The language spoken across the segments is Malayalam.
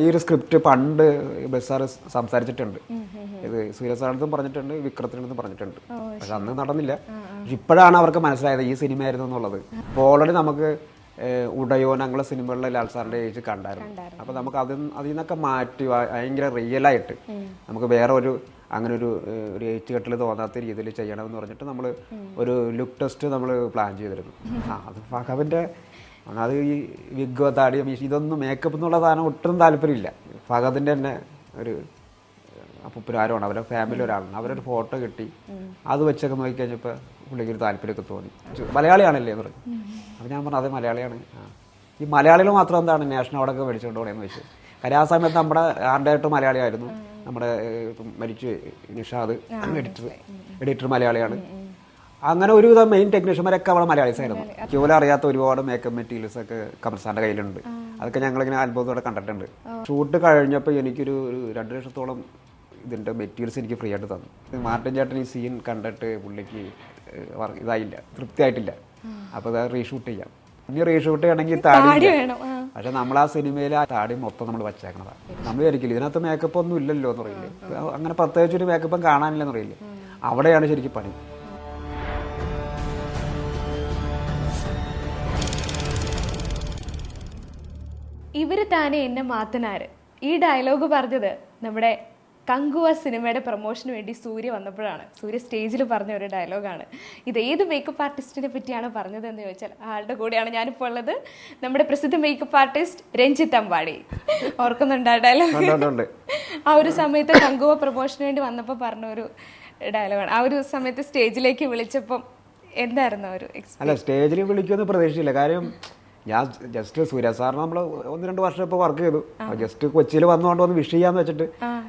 ഈ ഒരു സ്ക്രിപ്റ്റ് പണ്ട് ബസാർ സംസാരിച്ചിട്ടുണ്ട്. ഇത് സൂര്യസാറിനടുത്തും പറഞ്ഞിട്ടുണ്ട് വിക്രത്തിനടുത്തും പറഞ്ഞിട്ടുണ്ട്. പക്ഷെ അന്ന് നടന്നില്ല. ഇപ്പോഴാണ് അവർക്ക് മനസ്സിലായത് ഈ സിനിമയായിരുന്നു എന്നുള്ളത്. അപ്പോൾ ഓൾറെഡി നമുക്ക് ഉടയോ ഞങ്ങളെ അങ്ങനെ സിനിമകളിലെ ലാൽ സാറിന്റെ ഏജ് കണ്ടായിരുന്നു. അപ്പൊ നമുക്ക് അതിൽ അതിൽ നിന്നൊക്കെ മാറ്റി ഭയങ്കര റിയലായിട്ട് നമുക്ക് വേറെ ഒരു അങ്ങനെ ഒരു ഒരു ഏറ്റ് കെട്ടിൽ തോന്നാത്ത രീതിയിൽ ചെയ്യണമെന്ന് പറഞ്ഞിട്ട് നമ്മൾ ഒരു ലുക്ക് ടെസ്റ്റ് നമ്മൾ പ്ലാൻ ചെയ്തിരുന്നു. ആ അത് ഫഹബിന്റെ അത് ഈ വിഗ് താടി മീശ ഇതൊന്നും മേക്കപ്പ് എന്നുള്ള സാധനം ഒട്ടും താല്പര്യമില്ല. ഫഹദിന്റെ തന്നെ ഒരു അപ്പുരാരമാണ് അവരുടെ ഫാമിലി ഒരാളാണ് അവരൊരു ഫോട്ടോ കിട്ടി. അത് വെച്ചൊക്കെ നോക്കിക്കഴിഞ്ഞപ്പോൾ പുള്ളിക്ക് ഒരു താല്പര്യമൊക്കെ തോന്നി. മലയാളിയാണല്ലേ എന്ന് പറഞ്ഞു അപ്പം ഞാൻ പറഞ്ഞു അത് മലയാളിയാണ്. ആ. ഈ മലയാളികൾ മാത്രം എന്താണ് നാഷണൽ അവാർഡൊക്കെ മേടിച്ചുകൊണ്ട് പോകണമെന്ന് വെച്ചു കാര്യം ആ സമയത്ത് നമ്മുടെ ആരുടെയായിട്ട് മലയാളിയായിരുന്നു നമ്മുടെ മരിച്ചു നിഷാദ് എഡിറ്റർ എഡിറ്റർ മലയാളിയാണ്. അങ്ങനെ ഒരുവിധം മെയിൻ ടെക്നീഷ്യന്മാരൊക്കെ അവിടെ മലയാളീസ് ആയിരുന്നു ക്യൂല അറിയാത്ത ഒരുപാട് മേക്കപ്പ് മെറ്റീരിയൽസ് ഒക്കെ കമൽ സാറിന്റെ കയ്യിലുണ്ട് അതൊക്കെ ഞങ്ങൾ ഇങ്ങനെ അത്ഭുതത്തോടെ കണ്ടിട്ടുണ്ട്. ഷൂട്ട് കഴിഞ്ഞപ്പോൾ എനിക്കൊരു ഒരു രണ്ട് ലക്ഷത്തോളം ഇതിന്റെ മെറ്റീരിയൽസ് എനിക്ക് ഫ്രീ ആയിട്ട് തന്നു. മാർട്ടിൻ ചേട്ടൻ ഈ സീൻ കണ്ടിട്ട് പുള്ളിക്ക് ഇതായില്ല. തൃപ്തിയായിട്ടില്ല. അപ്പോൾ അത് റീഷൂട്ട് ചെയ്യാം. ഇനി റീഷൂട്ട് ചെയ്യണമെങ്കിൽ താടി. പക്ഷെ നമ്മൾ ആ. സിനിമയിൽ ആ താടി മൊത്തം നമ്മൾ വച്ചേക്കണതാണ് നമ്മൾ വിചാരിക്കില്ല ഇതിനകത്ത് മേക്കപ്പ് ഒന്നും ഇല്ലല്ലോ എന്ന് പറയില്ലേ അങ്ങനെ പ്രത്യേകിച്ച് ഒരു മേക്കപ്പും കാണാനില്ലെന്ന് പറയില്ലേ? അവിടെയാണ് ശരിക്കും പണി. ഇവർ താനെ എന്നെ മാത്തനാര്. ഈ ഡയലോഗ് പറഞ്ഞത് നമ്മുടെ കങ്കുവ സിനിമയുടെ പ്രൊമോഷന് വേണ്ടി സൂര്യ വന്നപ്പോഴാണ്. സൂര്യ സ്റ്റേജിൽ പറഞ്ഞ ഒരു ഡയലോഗാണ്. ഇത് ഏത് മേക്കപ്പ് ആർട്ടിസ്റ്റിനെ പറ്റിയാണ് പറഞ്ഞതെന്ന് ചോദിച്ചാൽ ആളുടെ കൂടെയാണ് ഞാനിപ്പോൾ ഉള്ളത്. നമ്മുടെ പ്രസിദ്ധ മേക്കപ്പ് ആർട്ടിസ്റ്റ് രഞ്ജിത്ത് അമ്പാടി. ഓർക്കുന്നുണ്ട് ആ ഡയലോഗ്. ആ ഒരു സമയത്ത് കങ്കുവ പ്രൊമോഷന് വേണ്ടി വന്നപ്പോൾ പറഞ്ഞ ഒരു ഡയലോഗാണ്. ആ ഒരു സമയത്ത് സ്റ്റേജിലേക്ക് വിളിച്ചപ്പം എന്തായിരുന്നു ഒരു അല്ല സ്റ്റേജിൽ വിളിക്കുമെന്ന് പ്രതീക്ഷയില്ല കാര്യം ഞാൻ ജസ്റ്റ് സൂര്യ സാറിന് നമ്മൾ ഒന്ന് രണ്ട് വർഷം ഇപ്പോൾ വർക്ക് ചെയ്തു. ജസ്റ്റ് കൊച്ചിയിൽ വന്നുകൊണ്ട് വന്ന് വിഷ് ചെയ്യാന്ന് വെച്ചിട്ട്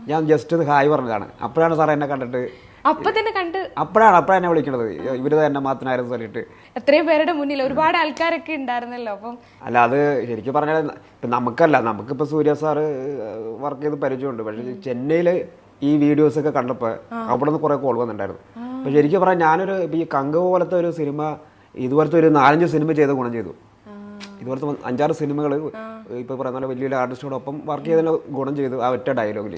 ഞാൻ ജസ്റ്റ് ഇത് ഹായ് പറഞ്ഞതാണ്. അപ്പോഴാണ് സാർ എന്നെ കണ്ടിട്ട്. അപ്പൊ തന്നെ കണ്ട്. അപ്പോഴാണ് അപ്പോഴാണ് എന്നെ വിളിക്കണത്. ഇവർ തന്നെ മാത്രമായിരുന്നു പറഞ്ഞിട്ട്. എത്രയും പേരുടെ മുന്നിൽ ഒരുപാട് ആൾക്കാരൊക്കെ ഉണ്ടായിരുന്നല്ലോ അപ്പം. അല്ല അത് ശരിക്കും പറഞ്ഞാൽ ഇപ്പം നമുക്കല്ല നമുക്കിപ്പോൾ സൂര്യ സാറ് വർക്ക് ചെയ്ത് പരിചയമുണ്ട്. പക്ഷേ ചെന്നൈയിൽ ഈ വീഡിയോസ് ഒക്കെ കണ്ടപ്പോൾ അവിടെ നിന്ന് കുറേ കോൾ വന്നിട്ടുണ്ടായിരുന്നു. അപ്പോൾ ശരിക്കും പറഞ്ഞാൽ ഞാനൊരു ഈ കങ്ക പോലത്തെ ഒരു സിനിമ ഇതുപോലത്തെ ഒരു നാലഞ്ച് സിനിമ ചെയ്ത് ഗുണം ചെയ്തു. ഇതുപോലത്തെ അഞ്ചാറ് സിനിമകൾ ഇപ്പൊ പറയുന്ന വലിയ വലിയ ആർട്ടിസ്റ്റോടൊപ്പം വർക്ക് ചെയ്തതിന് ഗുണം ചെയ്തു ആ ഒറ്റ ഡയലോഗിൽ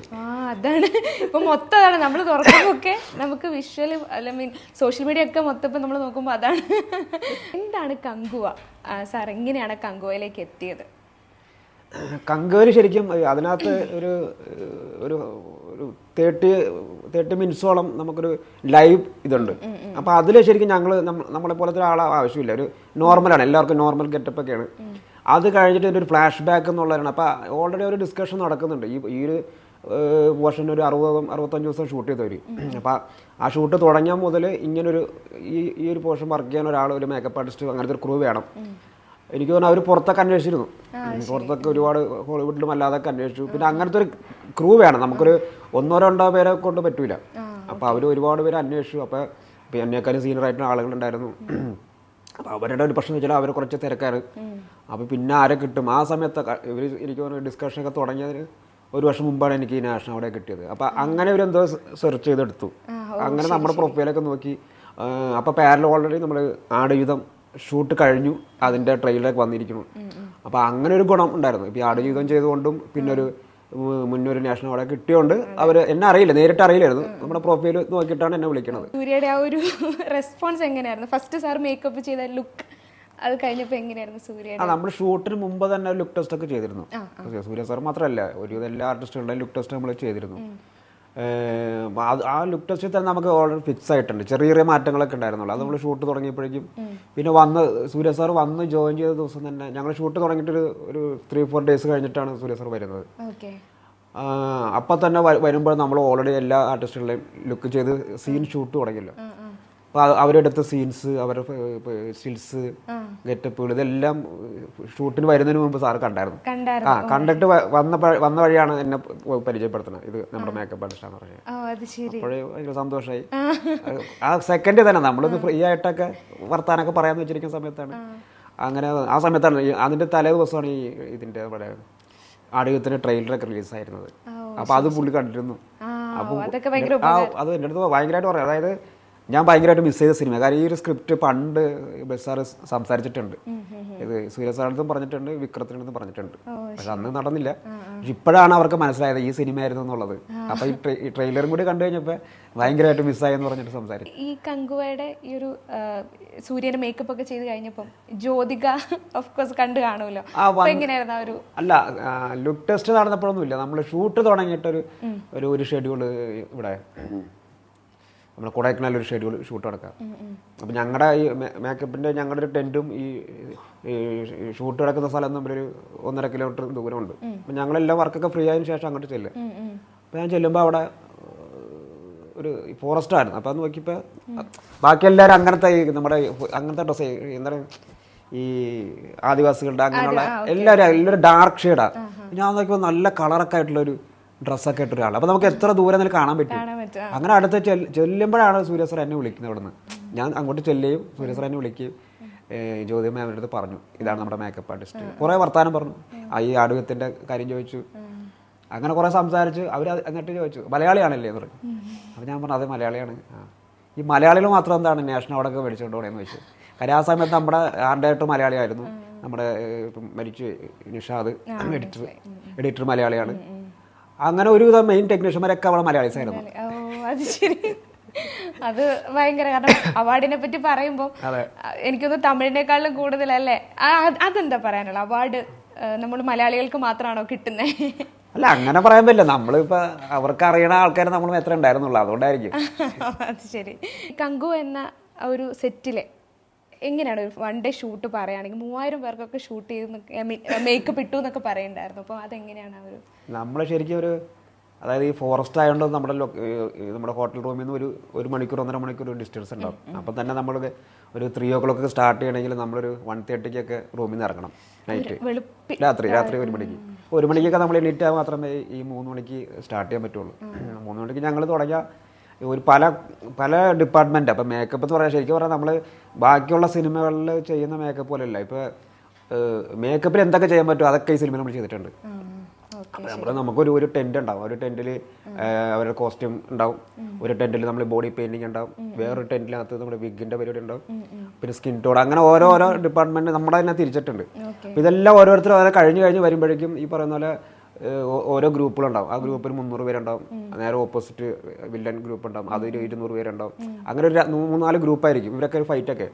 അതാണ്. ഇപ്പൊ മൊത്തം അതാണ്. നമ്മൾ തുറക്കുമ്പോഴൊക്കെ നമുക്ക് വിഷ്വൽ അല്ല മീൻ സോഷ്യൽ മീഡിയ ഒക്കെ മൊത്തം ഇപ്പൊ നമ്മൾ നോക്കുമ്പോൾ അതാണ്. എന്താണ് കങ്കുവ? സാർ എങ്ങനെയാണ് കങ്കുവയിലേക്ക് എത്തിയത്? കങ്കേര് ശരിക്കും അതിനകത്ത് ഒരു ഒരു ഒരു തേർട്ടി തേർട്ടി മിനിറ്റ്സോളം നമുക്കൊരു ലൈവ് ഇതുണ്ട്. അപ്പോൾ അതിൽ ശരിക്കും ഞങ്ങൾ നമ്മളെ പോലത്തെ ഒരാളെ ആവശ്യമില്ല. ഒരു നോർമലാണ് എല്ലാവർക്കും നോർമൽ ഗെറ്റപ്പൊക്കെയാണ്. അത് കഴിഞ്ഞിട്ട് ഒരു ഫ്ലാഷ് ബാക്ക് എന്നുള്ളതാണ്. അപ്പോൾ ഓൾറെഡി ഒരു ഡിസ്കഷൻ നടക്കുന്നുണ്ട്. ഈ ഈ ഒരു പോർഷൻ ഒരു അറുപതും അറുപത്തഞ്ച് ദിവസം ഷൂട്ട് ചെയ്തവർ അപ്പോൾ ആ ഷൂട്ട് തുടങ്ങിയ മുതൽ ഇങ്ങനൊരു ഈ ഈ ഒരു പോർഷൻ വർക്ക് ചെയ്യാൻ ഒരാൾ ഒരു മേക്കപ്പ് ആർട്ടിസ്റ്റ് അങ്ങനത്തെ ഒരു ക്രൂ വേണം. എനിക്ക് തോന്നുന്നു അവർ പുറത്തൊക്കെ അന്വേഷിച്ചിരുന്നു. പുറത്തൊക്കെ ഒരുപാട് ഹോളിവുഡിലും അല്ലാതൊക്കെ അന്വേഷിച്ചു. പിന്നെ അങ്ങനത്തെ ഒരു ക്രൂ വേണം. നമുക്കൊരു ഒന്നോ രണ്ടോ പേരെ കൊണ്ട് പറ്റൂല. അപ്പൊ അവർ ഒരുപാട് പേര് അന്വേഷിച്ചു. അപ്പൊ ഇപ്പൊ എന്നെക്കാളും സീനിയർ ആയിട്ടുള്ള ആളുകളുണ്ടായിരുന്നു. അപ്പൊ അവരുടെ ഒരു പ്രശ്നം വെച്ചാൽ അവർ കുറച്ച് തിരക്കാറ് അപ്പൊ പിന്നെ ആരെ കിട്ടും? ആ സമയത്ത് ഇവർ എനിക്ക് തോന്നുന്നു ഡിസ്കഷൻ ഒക്കെ തുടങ്ങിയതിന് ഒരു വർഷം മുമ്പാണ് എനിക്ക് ഈ നാഷണൽ അവിടെ കിട്ടിയത്. അപ്പൊ അങ്ങനെ ഒരു എന്തോ സെർച്ച് ചെയ്തെടുത്തു. അങ്ങനെ നമ്മുടെ പ്രൊഫൈലൊക്കെ നോക്കി. അപ്പോൾ അപ്പൊ പാരൽ ഓൾറെഡി നമ്മൾ ആടുയുധം ഷൂട്ട് കഴിഞ്ഞു അതിന്റെ ട്രെയിലറൊക്കെ വന്നിരിക്കുന്നു. അപ്പോൾ അങ്ങനെ ഒരു ഗുണം ഉണ്ടായിരുന്നു. ഇപ്പൊ ആട് ആടുജീവിതം ചെയ്തുകൊണ്ടും പിന്നെ ഒരു മുന്നൊരു നാഷണൽ അവാർഡ് കിട്ടിയോണ്ട് അവർ എന്നെ അറിയില്ല നേരിട്ട് അറിയില്ലായിരുന്നു. നമ്മുടെ പ്രൊഫൈൽ നോക്കിയിട്ടാണ് എന്നെ വിളിക്കുന്നത് സൂര്യയുടെ ആ ഒരു റെസ്പോൺസ് എങ്ങനെയായിരുന്നു? ഫസ്റ്റ് സാർ മേക്കപ്പ് ചെയ്ത ലുക്ക് അത് കഴിഞ്ഞപ്പോൾ എങ്ങനെയായിരുന്നു സൂര്യ ആ നമ്മൾ ഷൂട്ടിന് മുമ്പ് തന്നെ ലുക്ക് ടെസ്റ്റ് ഒക്കെ ചെയ്തിരുന്നു. സൂര്യ സാർ മാത്രമല്ല ഒരു എല്ലാ ആർട്ടിസ്റ്റുകളുടെയും ലുക്ക് ടെസ്റ്റ് നമ്മൾ ചെയ്തിരുന്നു. ആ ലുക്ക് ടെസ്റ്റിൽ തന്നെ നമുക്ക് ഓൾറെഡി ഫിക്സ് ആയിട്ടുണ്ട്. ചെറിയ ചെറിയ മാറ്റങ്ങളൊക്കെ ഉണ്ടായിരുന്നുള്ളൂ. അത് നമ്മൾ ഷൂട്ട് തുടങ്ങിയപ്പോഴേക്കും പിന്നെ വന്ന് സൂര്യ സാർ വന്ന് ജോയിൻ ചെയ്ത ദിവസം തന്നെ ഞങ്ങൾ ഷൂട്ട് തുടങ്ങിയിട്ട് ഒരു ത്രീ ഫോർ ഡേയ്സ് കഴിഞ്ഞിട്ടാണ് സൂര്യ സാർ വരുന്നത്. അപ്പം തന്നെ വരുമ്പോൾ നമ്മൾ ഓൾറെഡി എല്ലാ ആർട്ടിസ്റ്റുകളെയും ലുക്ക് ചെയ്ത് സീൻ ഷൂട്ട് തുടങ്ങിയല്ലോ. അവരെടുത്ത സീൻസ് അവരുടെ സ്റ്റിൽസ് ഗെറ്റപ്പുകൾ ഇതെല്ലാം ഷൂട്ടിന് വരുന്നതിന് മുമ്പ് സാർ കണ്ടായിരുന്നു. ആ കണ്ടിട്ട് വന്ന വന്ന വഴിയാണ് എന്നെ പരിചയപ്പെടുത്തുന്നത്. ഇത് നമ്മുടെ മേക്കപ്പ് ആർട്ടിസ്റ്റാന്ന് പറഞ്ഞത് അപ്പോഴേ ഭയങ്കര സന്തോഷമായി ആ. സെക്കൻഡ് തന്നെ നമ്മളിത് ഫ്രീ ആയിട്ടൊക്കെ വർത്താനൊക്കെ പറയാന്ന് വെച്ചിരിക്കുന്ന സമയത്താണ്. അങ്ങനെ ആ സമയത്താണ് അതിന്റെ തലേ ദിവസമാണ് ഈ ഇതിന്റെ നമ്മുടെ ആടുകത്തിന്റെ ട്രെയിലറൊക്കെ റിലീസായിരുന്നത് അപ്പൊ അത് പുള്ളി കണ്ടിരുന്നു. അപ്പൊ അത് എന്റെ അടുത്ത് ഭയങ്കരമായിട്ട് പറയാം. അതായത് ഞാൻ ഭയങ്കരമായിട്ട് മിസ് ചെയ്ത സിനിമ കാരണം ഈ ഒരു സ്ക്രിപ്റ്റ് പണ്ട് ബസാർ സംസാരിച്ചിട്ടുണ്ട്. ഇത് സൂര്യ സാറിനടുത്തും പറഞ്ഞിട്ടുണ്ട് വിക്രത്തിനടുത്തും പറഞ്ഞിട്ടുണ്ട്. പക്ഷെ അന്ന് നടന്നില്ല. പക്ഷെ ഇപ്പോഴാണ് അവർക്ക് മനസ്സിലായത് ഈ സിനിമയായിരുന്നു എന്നുള്ളത്. അപ്പൊ ഈ ട്രെയിലറും കൂടി കണ്ടു കഴിഞ്ഞപ്പോ ഭയങ്കരമായിട്ട് മിസ്സായെന്ന് പറഞ്ഞിട്ട് സംസാരിച്ചു. ഈ കങ്കുവയുടെ ഈ ഒരു സൂര്യന് സൂര്യന്റെ മേക്കപ്പ് ഒക്കെ ചെയ്ത് കഴിഞ്ഞപ്പം ജ്യോതിക ഓഫ് കോഴ്സ് കണ്ടു കാണുമല്ലോ. എങ്ങനെയായിരുന്നു ഒരു അല്ല ലുക്ക് ടെസ്റ്റ് നടന്നപ്പോഴൊന്നുമില്ല. നമ്മൾ ഷൂട്ട് തുടങ്ങിയിട്ടൊരു ഒരു ഒരു ഷെഡ്യൂൾ ഇവിടെ. നമ്മുടെ കൊടൈക്കനാൽ ഒരു ഷെഡ്യൂൾ ഷൂട്ട് നടക്കാം. അപ്പം ഞങ്ങളുടെ ഈ മേക്കപ്പിന്റെ ഞങ്ങളുടെ ഒരു ടെന്റും ഈ ഷൂട്ട് നടക്കുന്ന സ്ഥലം തമ്മിലൊരു ഒന്നര കിലോമീറ്റർ ദൂരമുണ്ട്. അപ്പം ഞങ്ങളെല്ലാം വർക്കൊക്കെ ഫ്രീ ആയതിനു ശേഷം അങ്ങോട്ട് ചെല്ലും അപ്പം ഞാൻ ചെല്ലുമ്പോൾ അവിടെ ഒരു ഫോറസ്റ്റ് ആയിരുന്നു. അപ്പം അത് നോക്കിയപ്പോൾ ബാക്കി എല്ലാവരും അങ്ങനത്തെ നമ്മുടെ അങ്ങനത്തെ ഡ്രസ്സ് എന്താണ് ഈ ആദിവാസികളുടെ അങ്ങനെയുള്ള എല്ലാവരും എല്ലാവരും ഡാർക്ക് ഷെയ്ഡാണ് ഞാൻ നോക്കിയപ്പോൾ നല്ല കളറൊക്കെ ആയിട്ടുള്ള ഒരു ഡ്രസ്സൊക്കെ ഇട്ട ഒരാൾ അപ്പം നമുക്ക് എത്ര ദൂരെ നിന്ന് കാണാൻ പറ്റും. അങ്ങനെ അടുത്ത് ചെല്ല് ചെല്ലുമ്പോഴാണ് സൂര്യ സാർ എന്നെ വിളിക്കുന്നത് ഇവിടുന്ന്. ഞാൻ അങ്ങോട്ട് ചെല്ലുകയും സൂര്യ സാർ എന്നെ വിളിക്കുകയും ജ്യോതി മാമിന്റെ അടുത്ത് പറഞ്ഞു. ഇതാണ് നമ്മുടെ മേക്കപ്പ് ആർട്ടിസ്റ്റ് കുറേ വർത്താനം പറഞ്ഞു. ആ ഈ ആടുകത്തിന്റെ കാര്യം ചോദിച്ചു. അങ്ങനെ കുറേ സംസാരിച്ച്. അവർ എന്നിട്ട് ചോദിച്ചു മലയാളിയാണല്ലേ? എന്ന് പറഞ്ഞു. അപ്പോൾ ഞാൻ പറഞ്ഞു അതെ മലയാളിയാണ്. ഈ മലയാളികൾ മാത്രം എന്താണ് നാഷണൽ അവാർഡൊക്കെ മേടിച്ചുകൊണ്ട് പോകണമെന്ന് ചോദിച്ചു. കാര്യം ആ സമയത്ത് നമ്മുടെ ആണ്ടായിട്ട് മലയാളിയായിരുന്നു. നമ്മുടെ മരിച്ചു നിഷാദ് എഡിറ്റർ എഡിറ്റർ മലയാളിയാണ്. അങ്ങനെ ഒരുവിധം മെയിൻ ടെക്നീഷ്യന്മാരൊക്കെ അവിടെ മലയാളീസ് ആയിരുന്നു അത് ശരി. അത് ഭയങ്കര കാരണം അവാർഡിനെ പറ്റി പറയുമ്പോൾ. എനിക്കൊന്ന് തമിഴിനേക്കാളും കൂടുതലല്ലേ അല്ലേ? അതെന്താ പറയാനുള്ള? അവാർഡ് നമ്മൾ മലയാളികൾക്ക് മാത്രമാണോ കിട്ടുന്നത് അല്ല അങ്ങനെ പറയാൻ പറ്റില്ല. നമ്മളിപ്പോ അവർക്ക് അറിയണ ആൾക്കാർ നമ്മൾ എത്ര ഉണ്ടായിരുന്നുള്ളൂ. അതുകൊണ്ടായിരിക്കും. അത് ശരി. കങ്കു എന്ന ഒരു സെറ്റിലെ എങ്ങനെയാണ് ഒരു വൺ ഡേ ഷൂട്ട് പറയുകയാണെങ്കിൽ മൂവായിരം പേർക്കൊക്കെ ഷൂട്ട് ചെയ്ത് മേക്കപ്പ് ഇട്ടു എന്നൊക്കെ പറയുന്നുണ്ടായിരുന്നു. അപ്പോൾ അതെങ്ങനെയാണ് ആ ഒരു നമ്മൾ ശരിക്കും ഒരു അതായത് ഈ ഫോറസ്റ്റ് ആയതുകൊണ്ട് നമ്മുടെ നമ്മുടെ ഹോട്ടൽ റൂമിൽ നിന്ന് ഒരു ഒരു മണിക്കൂർ ഒന്നര മണിക്കൂർ ഡിസ്റ്റൻസ് ഉണ്ടാവും. അപ്പം തന്നെ നമ്മൾ ഒരു ത്രീ ഓ ക്ലോക്ക് സ്റ്റാർട്ട് ചെയ്യണമെങ്കിൽ നമ്മളൊരു വൺ തേർട്ടിക്കൊക്കെ റൂമിൽ നിന്ന് ഇറങ്ങണം. നൈറ്റ് രാത്രി രാത്രി ഒരു മണിക്ക്. ഒരു മണിക്കൊക്കെ നമ്മൾ എണീറ്റ് മാത്രമേ ഈ മൂന്ന് മണിക്ക് സ്റ്റാർട്ട് ചെയ്യാൻ പറ്റുള്ളൂ. മൂന്ന് മണിക്ക് ഞങ്ങൾ തുടങ്ങിയ ഒരു പല പല ഡിപ്പാർട്ട്മെന്റ് അപ്പോൾ മേക്കപ്പ് എന്ന് പറയാൻ ശരിക്കും പറഞ്ഞാൽ നമ്മൾ ബാക്കിയുള്ള സിനിമകളിൽ ചെയ്യുന്ന മേക്കപ്പ് പോലെയല്ല. ഇപ്പോൾ മേക്കപ്പിൽ എന്തൊക്കെ ചെയ്യാൻ പറ്റുമോ അതൊക്കെ ഈ സിനിമ നമ്മൾ ചെയ്തിട്ടുണ്ട്. അപ്പോൾ നമ്മൾ നമുക്കൊരു ഒരു ടെന്റ് ഉണ്ടാവും. ഒരു ടെന്റിൽ അവരുടെ കോസ്റ്റ്യൂം ഉണ്ടാവും. ഒരു ടെന്റിൽ നമ്മൾ ബോഡി പെയിന്റിങ് ഉണ്ടാവും. വേറൊരു ടെന്റിനകത്ത് നമ്മുടെ വിഗിന്റെ പരിപാടി ഉണ്ടാവും. പിന്നെ സ്കിൻ ടോൺ അങ്ങനെ ഓരോ ഓരോ ഡിപ്പാർട്ട്മെന്റ് നമ്മുടെ തന്നെ തിരിച്ചിട്ടുണ്ട്. ഇതെല്ലാം ഓരോരുത്തരും ഓരോ കഴിഞ്ഞ് കഴിഞ്ഞ് വരുമ്പോഴേക്കും ഈ പറയുന്ന പോലെ ഓരോ ഗ്രൂപ്പുകളുണ്ടാവും ആ ഗ്രൂപ്പിൽ മുന്നൂറ് പേരുണ്ടാവും. നേരെ ഓപ്പോസിറ്റ് വില്ലൻ ഗ്രൂപ്പ് ഉണ്ടാവും. അതിൽ ഇരുന്നൂറ് പേരുണ്ടാവും. അങ്ങനെ ഒരു മൂന്നാൽ ഗ്രൂപ്പായിരിക്കും ഇവരൊക്കെ ഒരു ഫൈറ്റൊക്കെ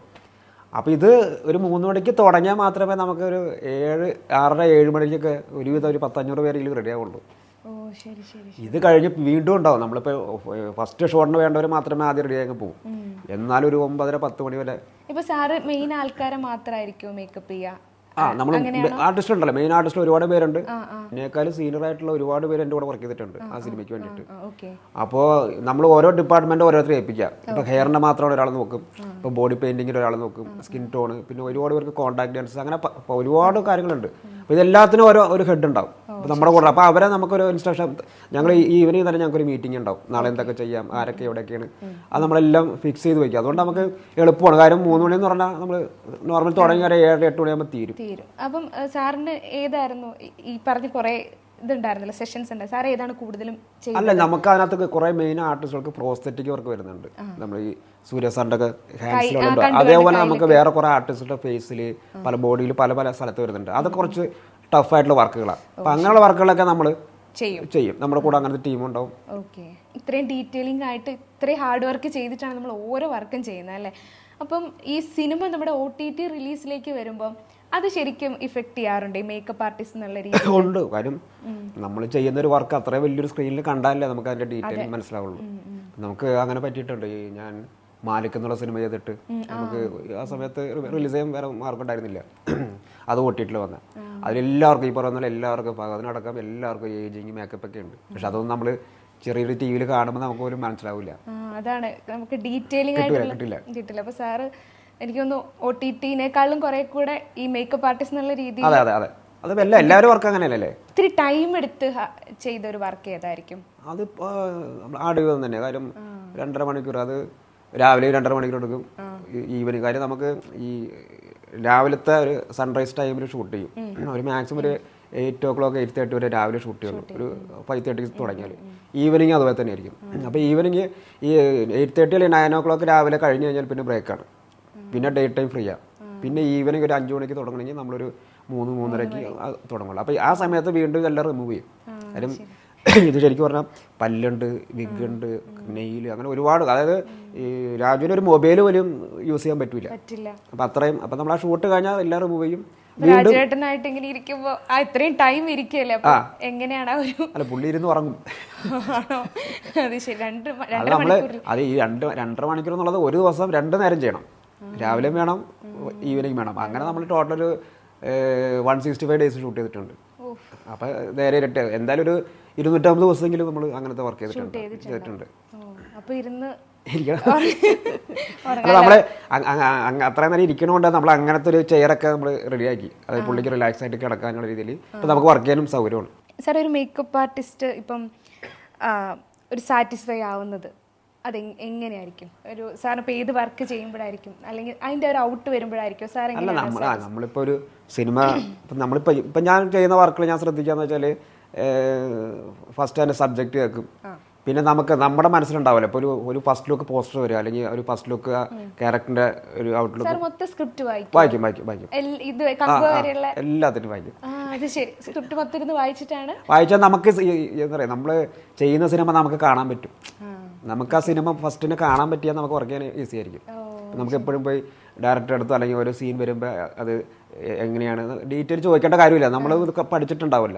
അപ്പോൾ ഇത് ഒരു മൂന്ന് മണിക്ക് തുടങ്ങിയാൽ മാത്രമേ നമുക്ക് ഒരു ഏഴ് ആറര ഏഴ് മണിക്കൊക്കെ ഒരുവിധം ഒരു പത്തഞ്ഞൂറ് പേരെങ്കിലും റെഡി ആവുള്ളൂ. ഇത് കഴിഞ്ഞ് വീണ്ടും ഉണ്ടാവും. നമ്മളിപ്പോൾ ഫസ്റ്റ് ഷോട്ടിന് വേണ്ടവർ മാത്രമേ ആദ്യം റെഡി ആയി പോകും എന്നാലും ഒരു ഒമ്പതര പത്ത് മണി വരെ. ഇപ്പൊ സാറ് മെയിൻ ആൾക്കാരെ മാത്രമായിരിക്കും മേക്കപ്പ് ചെയ്യുക ആ നമ്മൾ ആർട്ടിസ്റ്റ് ഉണ്ടല്ലോ. മെയിൻ ആർട്ടിസ്റ്റ് ഒരുപാട് പേരുണ്ട്. ഇതിനേക്കാളും സീനിയർ ആയിട്ടുള്ള ഒരുപാട് പേര് എന്റെ കൂടെ വർക്ക് ചെയ്തിട്ടുണ്ട് ആ സിനിമയ്ക്ക് വേണ്ടിയിട്ട്. അപ്പോൾ നമ്മൾ ഓരോ ഡിപ്പാർട്ട്മെന്റ് ഓരോരുത്തരെ ഏൽപ്പിക്കുക ഇപ്പൊ ഹെയറിന്റെ മാത്രം ഒരാൾ നോക്കും. ഇപ്പൊ ബോഡി പെയിന്റിങ്ങിൽ ഒരാൾ നോക്കും. സ്കിൻ ടോൺ പിന്നെ ഒരുപാട് പേർക്ക് കോൺടാക്ട് ഡാൻസ് അങ്ങനെ ഒരുപാട് കാര്യങ്ങളുണ്ട്. അപ്പൊ ഇതെല്ലാത്തിനും ഓരോ ഒരു ഹെഡ് ഉണ്ടാവും. അപ്പൊ നമ്മുടെ കൂടെ അപ്പോൾ അവരെ നമുക്കൊരു ഇൻസ്ട്രക്ഷൻ ഞങ്ങൾ ഈ ഈവനിങ് തന്നെ ഞങ്ങൾക്ക് ഒരു മീറ്റിംഗ് ഉണ്ടാവും. നാളെ എന്തൊക്കെ ചെയ്യാം ആരൊക്കെ എവിടെയൊക്കെയാണ്. അത് നമ്മളെല്ലാം ഫിക്സ് ചെയ്ത് വയ്ക്കുക അതുകൊണ്ട് നമുക്ക് എളുപ്പമാണ്. കാര്യം മൂന്ന് മണി എന്ന് പറഞ്ഞാൽ നമ്മൾ നോർമൽ തുടങ്ങി ഒരു ഏഴ് എട്ട് മണിയാകുമ്പോൾ തീരും. തീരും. അപ്പം സാറിന് ഏതായിരുന്നു? ഈ പറഞ്ഞ കുറെ ഇതുണ്ടായിരുന്നല്ലോ സെഷൻസ് ഉണ്ട്. സാർ ഏതാണ് കൂടുതലും അല്ല നമുക്ക് അതിനകത്ത് കുറെ മെയിൻ ആർട്ടിസ്റ്റുകൾക്ക് പ്രോസ്തറ്റിക് വർക്ക് വരുന്നുണ്ട്. നമ്മൾ ഈ സൂര്യ സാറിന്റെ ഒക്കെ ഹാൻഡ്സിലുണ്ട് അതേപോലെ നമുക്ക് വേറെ കുറെ ആർട്ടിസ്റ്റുകളുടെ ഫേസിൽ പല ബോഡിയിൽ പല പല സ്ഥലത്ത് വരുന്നുണ്ട്. അത് കുറച്ച് ടഫ് ആയിട്ടുള്ള വർക്കുകളാണ് അപ്പൊ അങ്ങനെയുള്ള വർക്കുകളൊക്കെ നമ്മൾ ചെയ്യും. ചെയ്യും. നമ്മുടെ കൂടെ അങ്ങനത്തെ ടീം ഉണ്ടാവും. ഓക്കെ. ഇത്രയും ഡീറ്റെയിലിംഗ് ആയിട്ട് ഇത്രയും ഹാർഡ് വർക്ക് ചെയ്തിട്ടാണ് നമ്മൾ ഓരോ വർക്കും ചെയ്യുന്നത് അല്ലേ? അപ്പം ഈ സിനിമ നമ്മുടെ ഒ ടി ടി റിലീസിലേക്ക് വരുമ്പം അത് ശരിക്കും ഇഫക്റ്റ് ചെയ്യാറുണ്ട് ഈ മേക്കപ്പ് ആർട്ടിസ്റ്റ് എന്നുള്ള രീതി ഉണ്ട്. കാര്യം നമ്മൾ ചെയ്യുന്ന ഒരു വർക്ക് അത്ര വലിയൊരു സ്ക്രീനിൽ കണ്ടാലേ നമുക്ക് അതിന്റെ ഡീറ്റെയിൽ മനസ്സിലാവുള്ളൂ. നമുക്ക് അങ്ങനെ പറ്റിയിട്ടുണ്ട്. ഞാൻ മാലിക് എന്നുള്ള സിനിമ ചെയ്തിട്ട് നമുക്ക് ആ സമയത്ത് റിലീസ് ചെയ്യാൻ വേറെ മാർക്ക് ഉണ്ടായിരുന്നില്ല. അത് ഓട്ടിട്ടിൽ വന്ന. അതിലെല്ലാവർക്കും ഈ പറയുന്ന എല്ലാവർക്കും അതിനടക്കം എല്ലാവർക്കും ഏജിങ് മേക്കപ്പ് ഒക്കെ ഉണ്ട്. പക്ഷെ അതൊന്നും നമ്മൾ ചെറിയൊരു ടി വിയിൽ കാണുമ്പോൾ നമുക്ക് പോലും മനസ്സിലാവില്ല അതാണ്. നമുക്ക് ഡീറ്റെയിലിംഗ്. കിട്ടില്ല. അപ്പൊ സാറ് എനിക്ക് തോന്നുന്നു ഒ ടി ടിനേക്കാളും കുറെ കൂടെ ഈ മേക്കപ്പ് ആർട്ടിസ്റ്റ് എന്നുള്ള രീതി അതെ അതെ അതെ. അത് എല്ലാവരും വർക്ക് അങ്ങനെയല്ലേ ഇത്തിരി ടൈം എടുത്ത് ഹ- ചെയ്ത ഒരു വർക്ക് ഏതായിരിക്കും? അത് ആടുക തന്നെ. കാര്യം രണ്ടര മണിക്കൂർ അത് രാവിലെ രണ്ടര മണിക്കൂർ എടുക്കും. ഈവനിങ് കാര്യം നമുക്ക് ഈ രാവിലത്തെ ഒരു സൺറൈസ് ടൈമിൽ ഷൂട്ട് ചെയ്യും. ഒരു മാക്സിമം ഒരു eight o'clock eight thirty വരെ രാവിലെ ഷൂട്ട് ചെയ്യുള്ളൂ. ഒരു ഫൈവ് തേർട്ടിക്ക് തുടങ്ങിയാൽ ഈവനിങ് അതുപോലെ തന്നെ ആയിരിക്കും. അപ്പോൾ ഈവനിങ് ഈ എയ്റ്റ് തേർട്ടി അല്ലെങ്കിൽ നയൻ ഓ ക്ലോക്ക് രാവിലെ കഴിഞ്ഞ് കഴിഞ്ഞാൽ പിന്നെ ബ്രേക്കാണ് പിന്നെ ഡേ ടൈം ഫ്രീ ആണ് പിന്നെ ഈവനിങ് ഒരു അഞ്ചു മണിക്ക് തുടങ്ങണമെങ്കിൽ നമ്മളൊരു മൂന്ന് മൂന്നരക്ക് തുടങ്ങുള്ളൂ. അപ്പോൾ ആ സമയത്ത് വീണ്ടും എല്ലാം റിമൂവ് ചെയ്യും. കാര്യം ഇത് ശരിക്കും പറഞ്ഞാൽ പല്ലുണ്ട് വിഗ് ഉണ്ട് നെയിൽ അങ്ങനെ ഒരുപാട്. അതായത് ഈ രാജുവിന് ഒരു മൊബൈൽ പോലും യൂസ് ചെയ്യാൻ പറ്റൂല. അപ്പം അത്രയും അപ്പം നമ്മൾ ആ ഷൂട്ട് കഴിഞ്ഞാൽ എല്ലാം റിമൂവ് ചെയ്യും. രാജേട്ടനായിട്ട് ഇങ്ങനെ ഇരിക്കുമ്പോ ആ ഇത്രയും ടൈം ഇരിക്കല്ലേ അപ്പൊ എങ്ങനെയാണ് ഒരു അല്ല പുള്ളി ഇരുന്ന് ഉറങ്ങും. ശരി. രണ്ട് അത് ഈ രണ്ട് രണ്ടര മണിക്കൂർ എന്നുള്ളത് ഒരു ദിവസം രണ്ട് നേരം ചെയ്യണം. രാവിലെയും വേണം ഈവനിങ് വേണം. അങ്ങനെ നമ്മൾ ടോട്ടൽ ഒരു one sixty five days shoot ചെയ്തിട്ടുണ്ട്. അപ്പം നേരെ ഇരട്ടി. എന്തായാലും ഒരു ഇരുന്നൂറ്റമ്പത് ദിവസമെങ്കിലും നമ്മൾ അങ്ങനത്തെ വർക്ക് ചെയ്തിട്ടുണ്ട്. ചെയ്തിട്ടുണ്ട്. അല്ല നമ്മൾ അത്രയും നേരം ഇരിക്കണോണ്ട് നമ്മൾ അങ്ങനത്തെ ഒരു ചെയറൊക്കെ നമ്മൾ റെഡിയാക്കി അതായത് പുള്ളിക്ക് റിലാക്സ് ആയിട്ട് കിടക്കാനുള്ള രീതിയിൽ ഇപ്പം നമുക്ക് വർക്ക് ചെയ്യാനും സൗകര്യമാണ് സാർ ഒരു മേക്കപ്പ് ആർട്ടിസ്റ്റ് ഇപ്പം ഒരു സാറ്റിസ്ഫൈ ആവുന്നത് അത് എങ്- എങ്ങനെയായിരിക്കും? ഒരു സാറിന് ഇപ്പൊ ഏത് വർക്ക് ചെയ്യുമ്പോഴായിരിക്കും? അല്ലെങ്കിൽ അതിന്റെ ഒരു ഔട്ട് വരുമ്പോഴായിരിക്കും സാർ അല്ല നമ്മൾ നമ്മളിപ്പോൾ ഒരു സിനിമ ഇപ്പം നമ്മളിപ്പോൾ ഇപ്പം ഞാൻ ചെയ്യുന്ന വർക്കിൽ ഞാൻ ശ്രദ്ധിക്കാന്ന് വെച്ചാൽ ഫസ്റ്റ് അതിന്റെ സബ്ജക്റ്റ് കേൾക്കും. പിന്നെ നമുക്ക് നമ്മുടെ മനസ്സിലുണ്ടാവില്ല. ഇപ്പോൾ ഒരു ഒരു ഫസ്റ്റ് ലുക്ക് പോസ്റ്റർ വരിക അല്ലെങ്കിൽ ഒരു ഫസ്റ്റ് ലുക്ക് ക്യാരക്ടറിന്റെ ഒരു ഔട്ട്ലുക്ക് ലുക്ക് മൊത്തം സ്ക്രിപ്റ്റ് വായിക്കും? വായിക്കും വായിക്കും ഇത് എല്ലാത്തിനും വായിക്കും. സ്ക്രിപ്റ്റ് മൊത്തം വായിച്ചിട്ടാണ്? വായിച്ചാൽ നമുക്ക് എന്താ പറയുക നമ്മൾ ചെയ്യുന്ന സിനിമ നമുക്ക് കാണാൻ പറ്റും. നമുക്ക് ആ സിനിമ ഫസ്റ്റിന് കാണാൻ പറ്റിയാൽ നമുക്ക് വർക്ക് ചെയ്യാൻ ഈസി ആയിരിക്കും നമുക്ക് എപ്പോഴും പോയി ഡയറക്ടർ അടുത്ത് അല്ലെങ്കിൽ ഓരോ സീൻ വരുമ്പോൾ അത് എങ്ങനെയാണ് ഡീറ്റെയിൽ ചോദിക്കേണ്ട കാര്യമില്ല. നമ്മൾ പഠിച്ചിട്ടുണ്ടാവില്ല.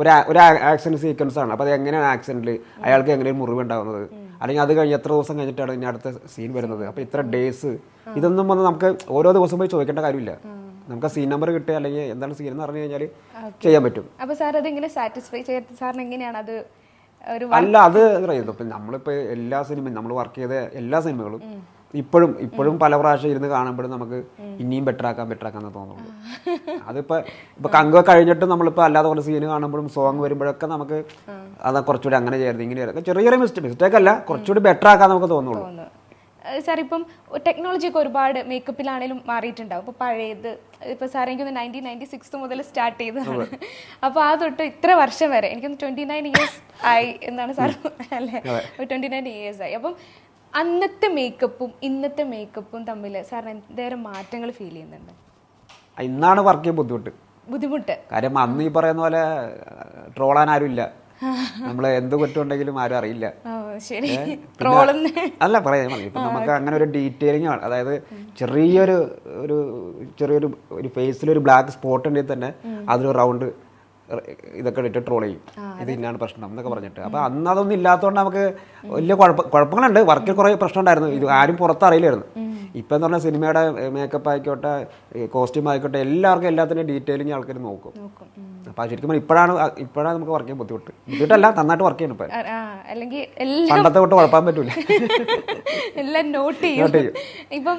ഒരു ഒരു ആക്ഷൻ സീക്വൻസ് ആണ്. അപ്പോൾ അത് എങ്ങനെയാണ് ആക്സിഡന്റിൽ അയാൾക്ക് എങ്ങനെയാണ് മുറിവ് ഉണ്ടാകുന്നത് അല്ലെങ്കിൽ അത് കഴിഞ്ഞ് എത്ര ദിവസം കഴിഞ്ഞിട്ടാണ് ഇനി അടുത്ത സീൻ വരുന്നത്? അപ്പോൾ ഇത്ര ഡേയ്സ് ഇതൊന്നും വന്ന് നമുക്ക് ഓരോ ദിവസം പോയി ചോദിക്കേണ്ട കാര്യമില്ല. നമുക്ക് സീൻ നമ്പർ കിട്ടുക അല്ലെങ്കിൽ എന്താണ് സീൻ എന്ന് പറഞ്ഞു കഴിഞ്ഞാൽ ചെയ്യാൻ പറ്റും. അപ്പോൾ സാർ അത് എങ്ങനെ സാറ്റിസ്ഫൈ സാറിന് എങ്ങനെയാണ് അത് അല്ല അത് ഇപ്പം നമ്മളിപ്പോൾ എല്ലാ സിനിമയും നമ്മൾ വർക്ക് ചെയ്ത എല്ലാ സിനിമകളും ഇപ്പോഴും ഇപ്പോഴും പല പ്രാവശ്യം ഇരുന്ന് കാണുമ്പോഴും നമുക്ക് ഇനിയും ബെറ്റർ ആക്കാൻ ബെറ്റർ ആക്കാന്ന് തോന്നുള്ളൂ അതിപ്പോ ഇപ്പൊ കങ്ക കഴിഞ്ഞിട്ട് നമ്മളിപ്പോ അല്ലാതെ കുറച്ച് സീന് കാണുമ്പോഴും സോങ് വരുമ്പോഴൊക്കെ നമുക്ക് അത് കുറച്ചുകൂടി അങ്ങനെ ചെയ്യരുത് ഇങ്ങനെ ചെറിയ ചെറിയ മിസ്റ്റേക്ക് മിസ്റ്റേക്ക് അല്ല കുറച്ചുകൂടി ബെറ്റർ ആക്കാൻ നമുക്ക് തോന്നുള്ളൂ തോന്നുന്നു. സാർ ഇപ്പം ടെക്നോളജിയൊക്കെ ഒരുപാട് മേക്കപ്പിലാണേലും മാറിയിട്ടുണ്ടാവും. ഇപ്പൊ പഴയത് ഇപ്പൊ സാർ എനിക്കൊന്ന് നയന്റീൻ നയന്റി സിക്സ് മുതൽ സ്റ്റാർട്ട് ചെയ്തതാണ്. അപ്പോൾ ആ തൊട്ട് ഇത്ര വർഷം വരെ എനിക്കൊന്ന് ട്വന്റി നയൻ ഇയേഴ്സ് ആയി എന്നാണ് സാർ അല്ലേ? ട്വന്റി നയൻ ഇയേഴ്സ് ആയി. അപ്പം അന്നത്തെ മേക്കപ്പും ഇന്നത്തെ മേക്കപ്പും തമ്മിൽ സാറിന് എന്തേരം മാറ്റങ്ങൾ ഫീൽ ചെയ്യുന്നുണ്ട്? ഇന്നാണ് വർക്ക് ചെയ്യാൻ ബുദ്ധിമുട്ട്. ബുദ്ധിമുട്ട്. കാര്യം അന്ന് ഈ പറയുന്ന പോലെ ട്രോളാൻ ആരും ഇല്ല നമ്മൾ എന്ത് കുറ്റമുണ്ടെങ്കിലും ആരും അറിയില്ല. അല്ല പറയാ മതി ഇപ്പൊ നമുക്ക് അങ്ങനെ ഒരു ഡീറ്റെയിലിംഗ് ആണ്. അതായത് ചെറിയൊരു ഒരു ചെറിയൊരു ഒരു ഫേസിൽ ഒരു ബ്ലാക്ക് സ്പോട്ട് ഉണ്ടെങ്കിൽ തന്നെ അതൊരു റൗണ്ട് ഇതൊക്കെ ഇട്ട് ട്രോൾ ചെയ്യും. ഇത് ഇന്നാണ് പ്രശ്നം എന്നൊക്കെ പറഞ്ഞിട്ട്. അപ്പൊ അന്ന് അതൊന്നും ഇല്ലാത്തതുകൊണ്ട് നമുക്ക് വലിയ കുഴപ്പ കുഴപ്പങ്ങളുണ്ട്. വർക്കിൽ കുറെ പ്രശ്നം ഉണ്ടായിരുന്നു ഇത് ആരും പുറത്തറിയില്ലായിരുന്നു. ഇപ്പൊ എന്ന് പറഞ്ഞാൽ സിനിമയുടെ മേക്കപ്പ് ആയിക്കോട്ടെ കോസ്റ്റ്യൂം ആയിക്കോട്ടെ എല്ലാവർക്കും എല്ലാത്തിന്റെ ഡീറ്റെയിലിംഗ് ആൾക്കാർ നോക്കും. നോക്കും. ഉം. അപ്പൊ ശരിക്കും ഇപ്പോഴാണ് ഇപ്പോഴാണ് നമുക്ക് വർക്ക് ചെയ്യാൻ ബുദ്ധിമുട്ട്. ബുദ്ധിമുട്ടല്ല നന്നായിട്ട് വർക്ക് ചെയ്യണം ഇപ്പൊ. അല്ലെങ്കിൽ പണ്ടത്തെ തൊട്ട് കുഴപ്പാൻ പറ്റൂല. എല്ലാം നോട്ട് ചെയ്യും. ഇപ്പം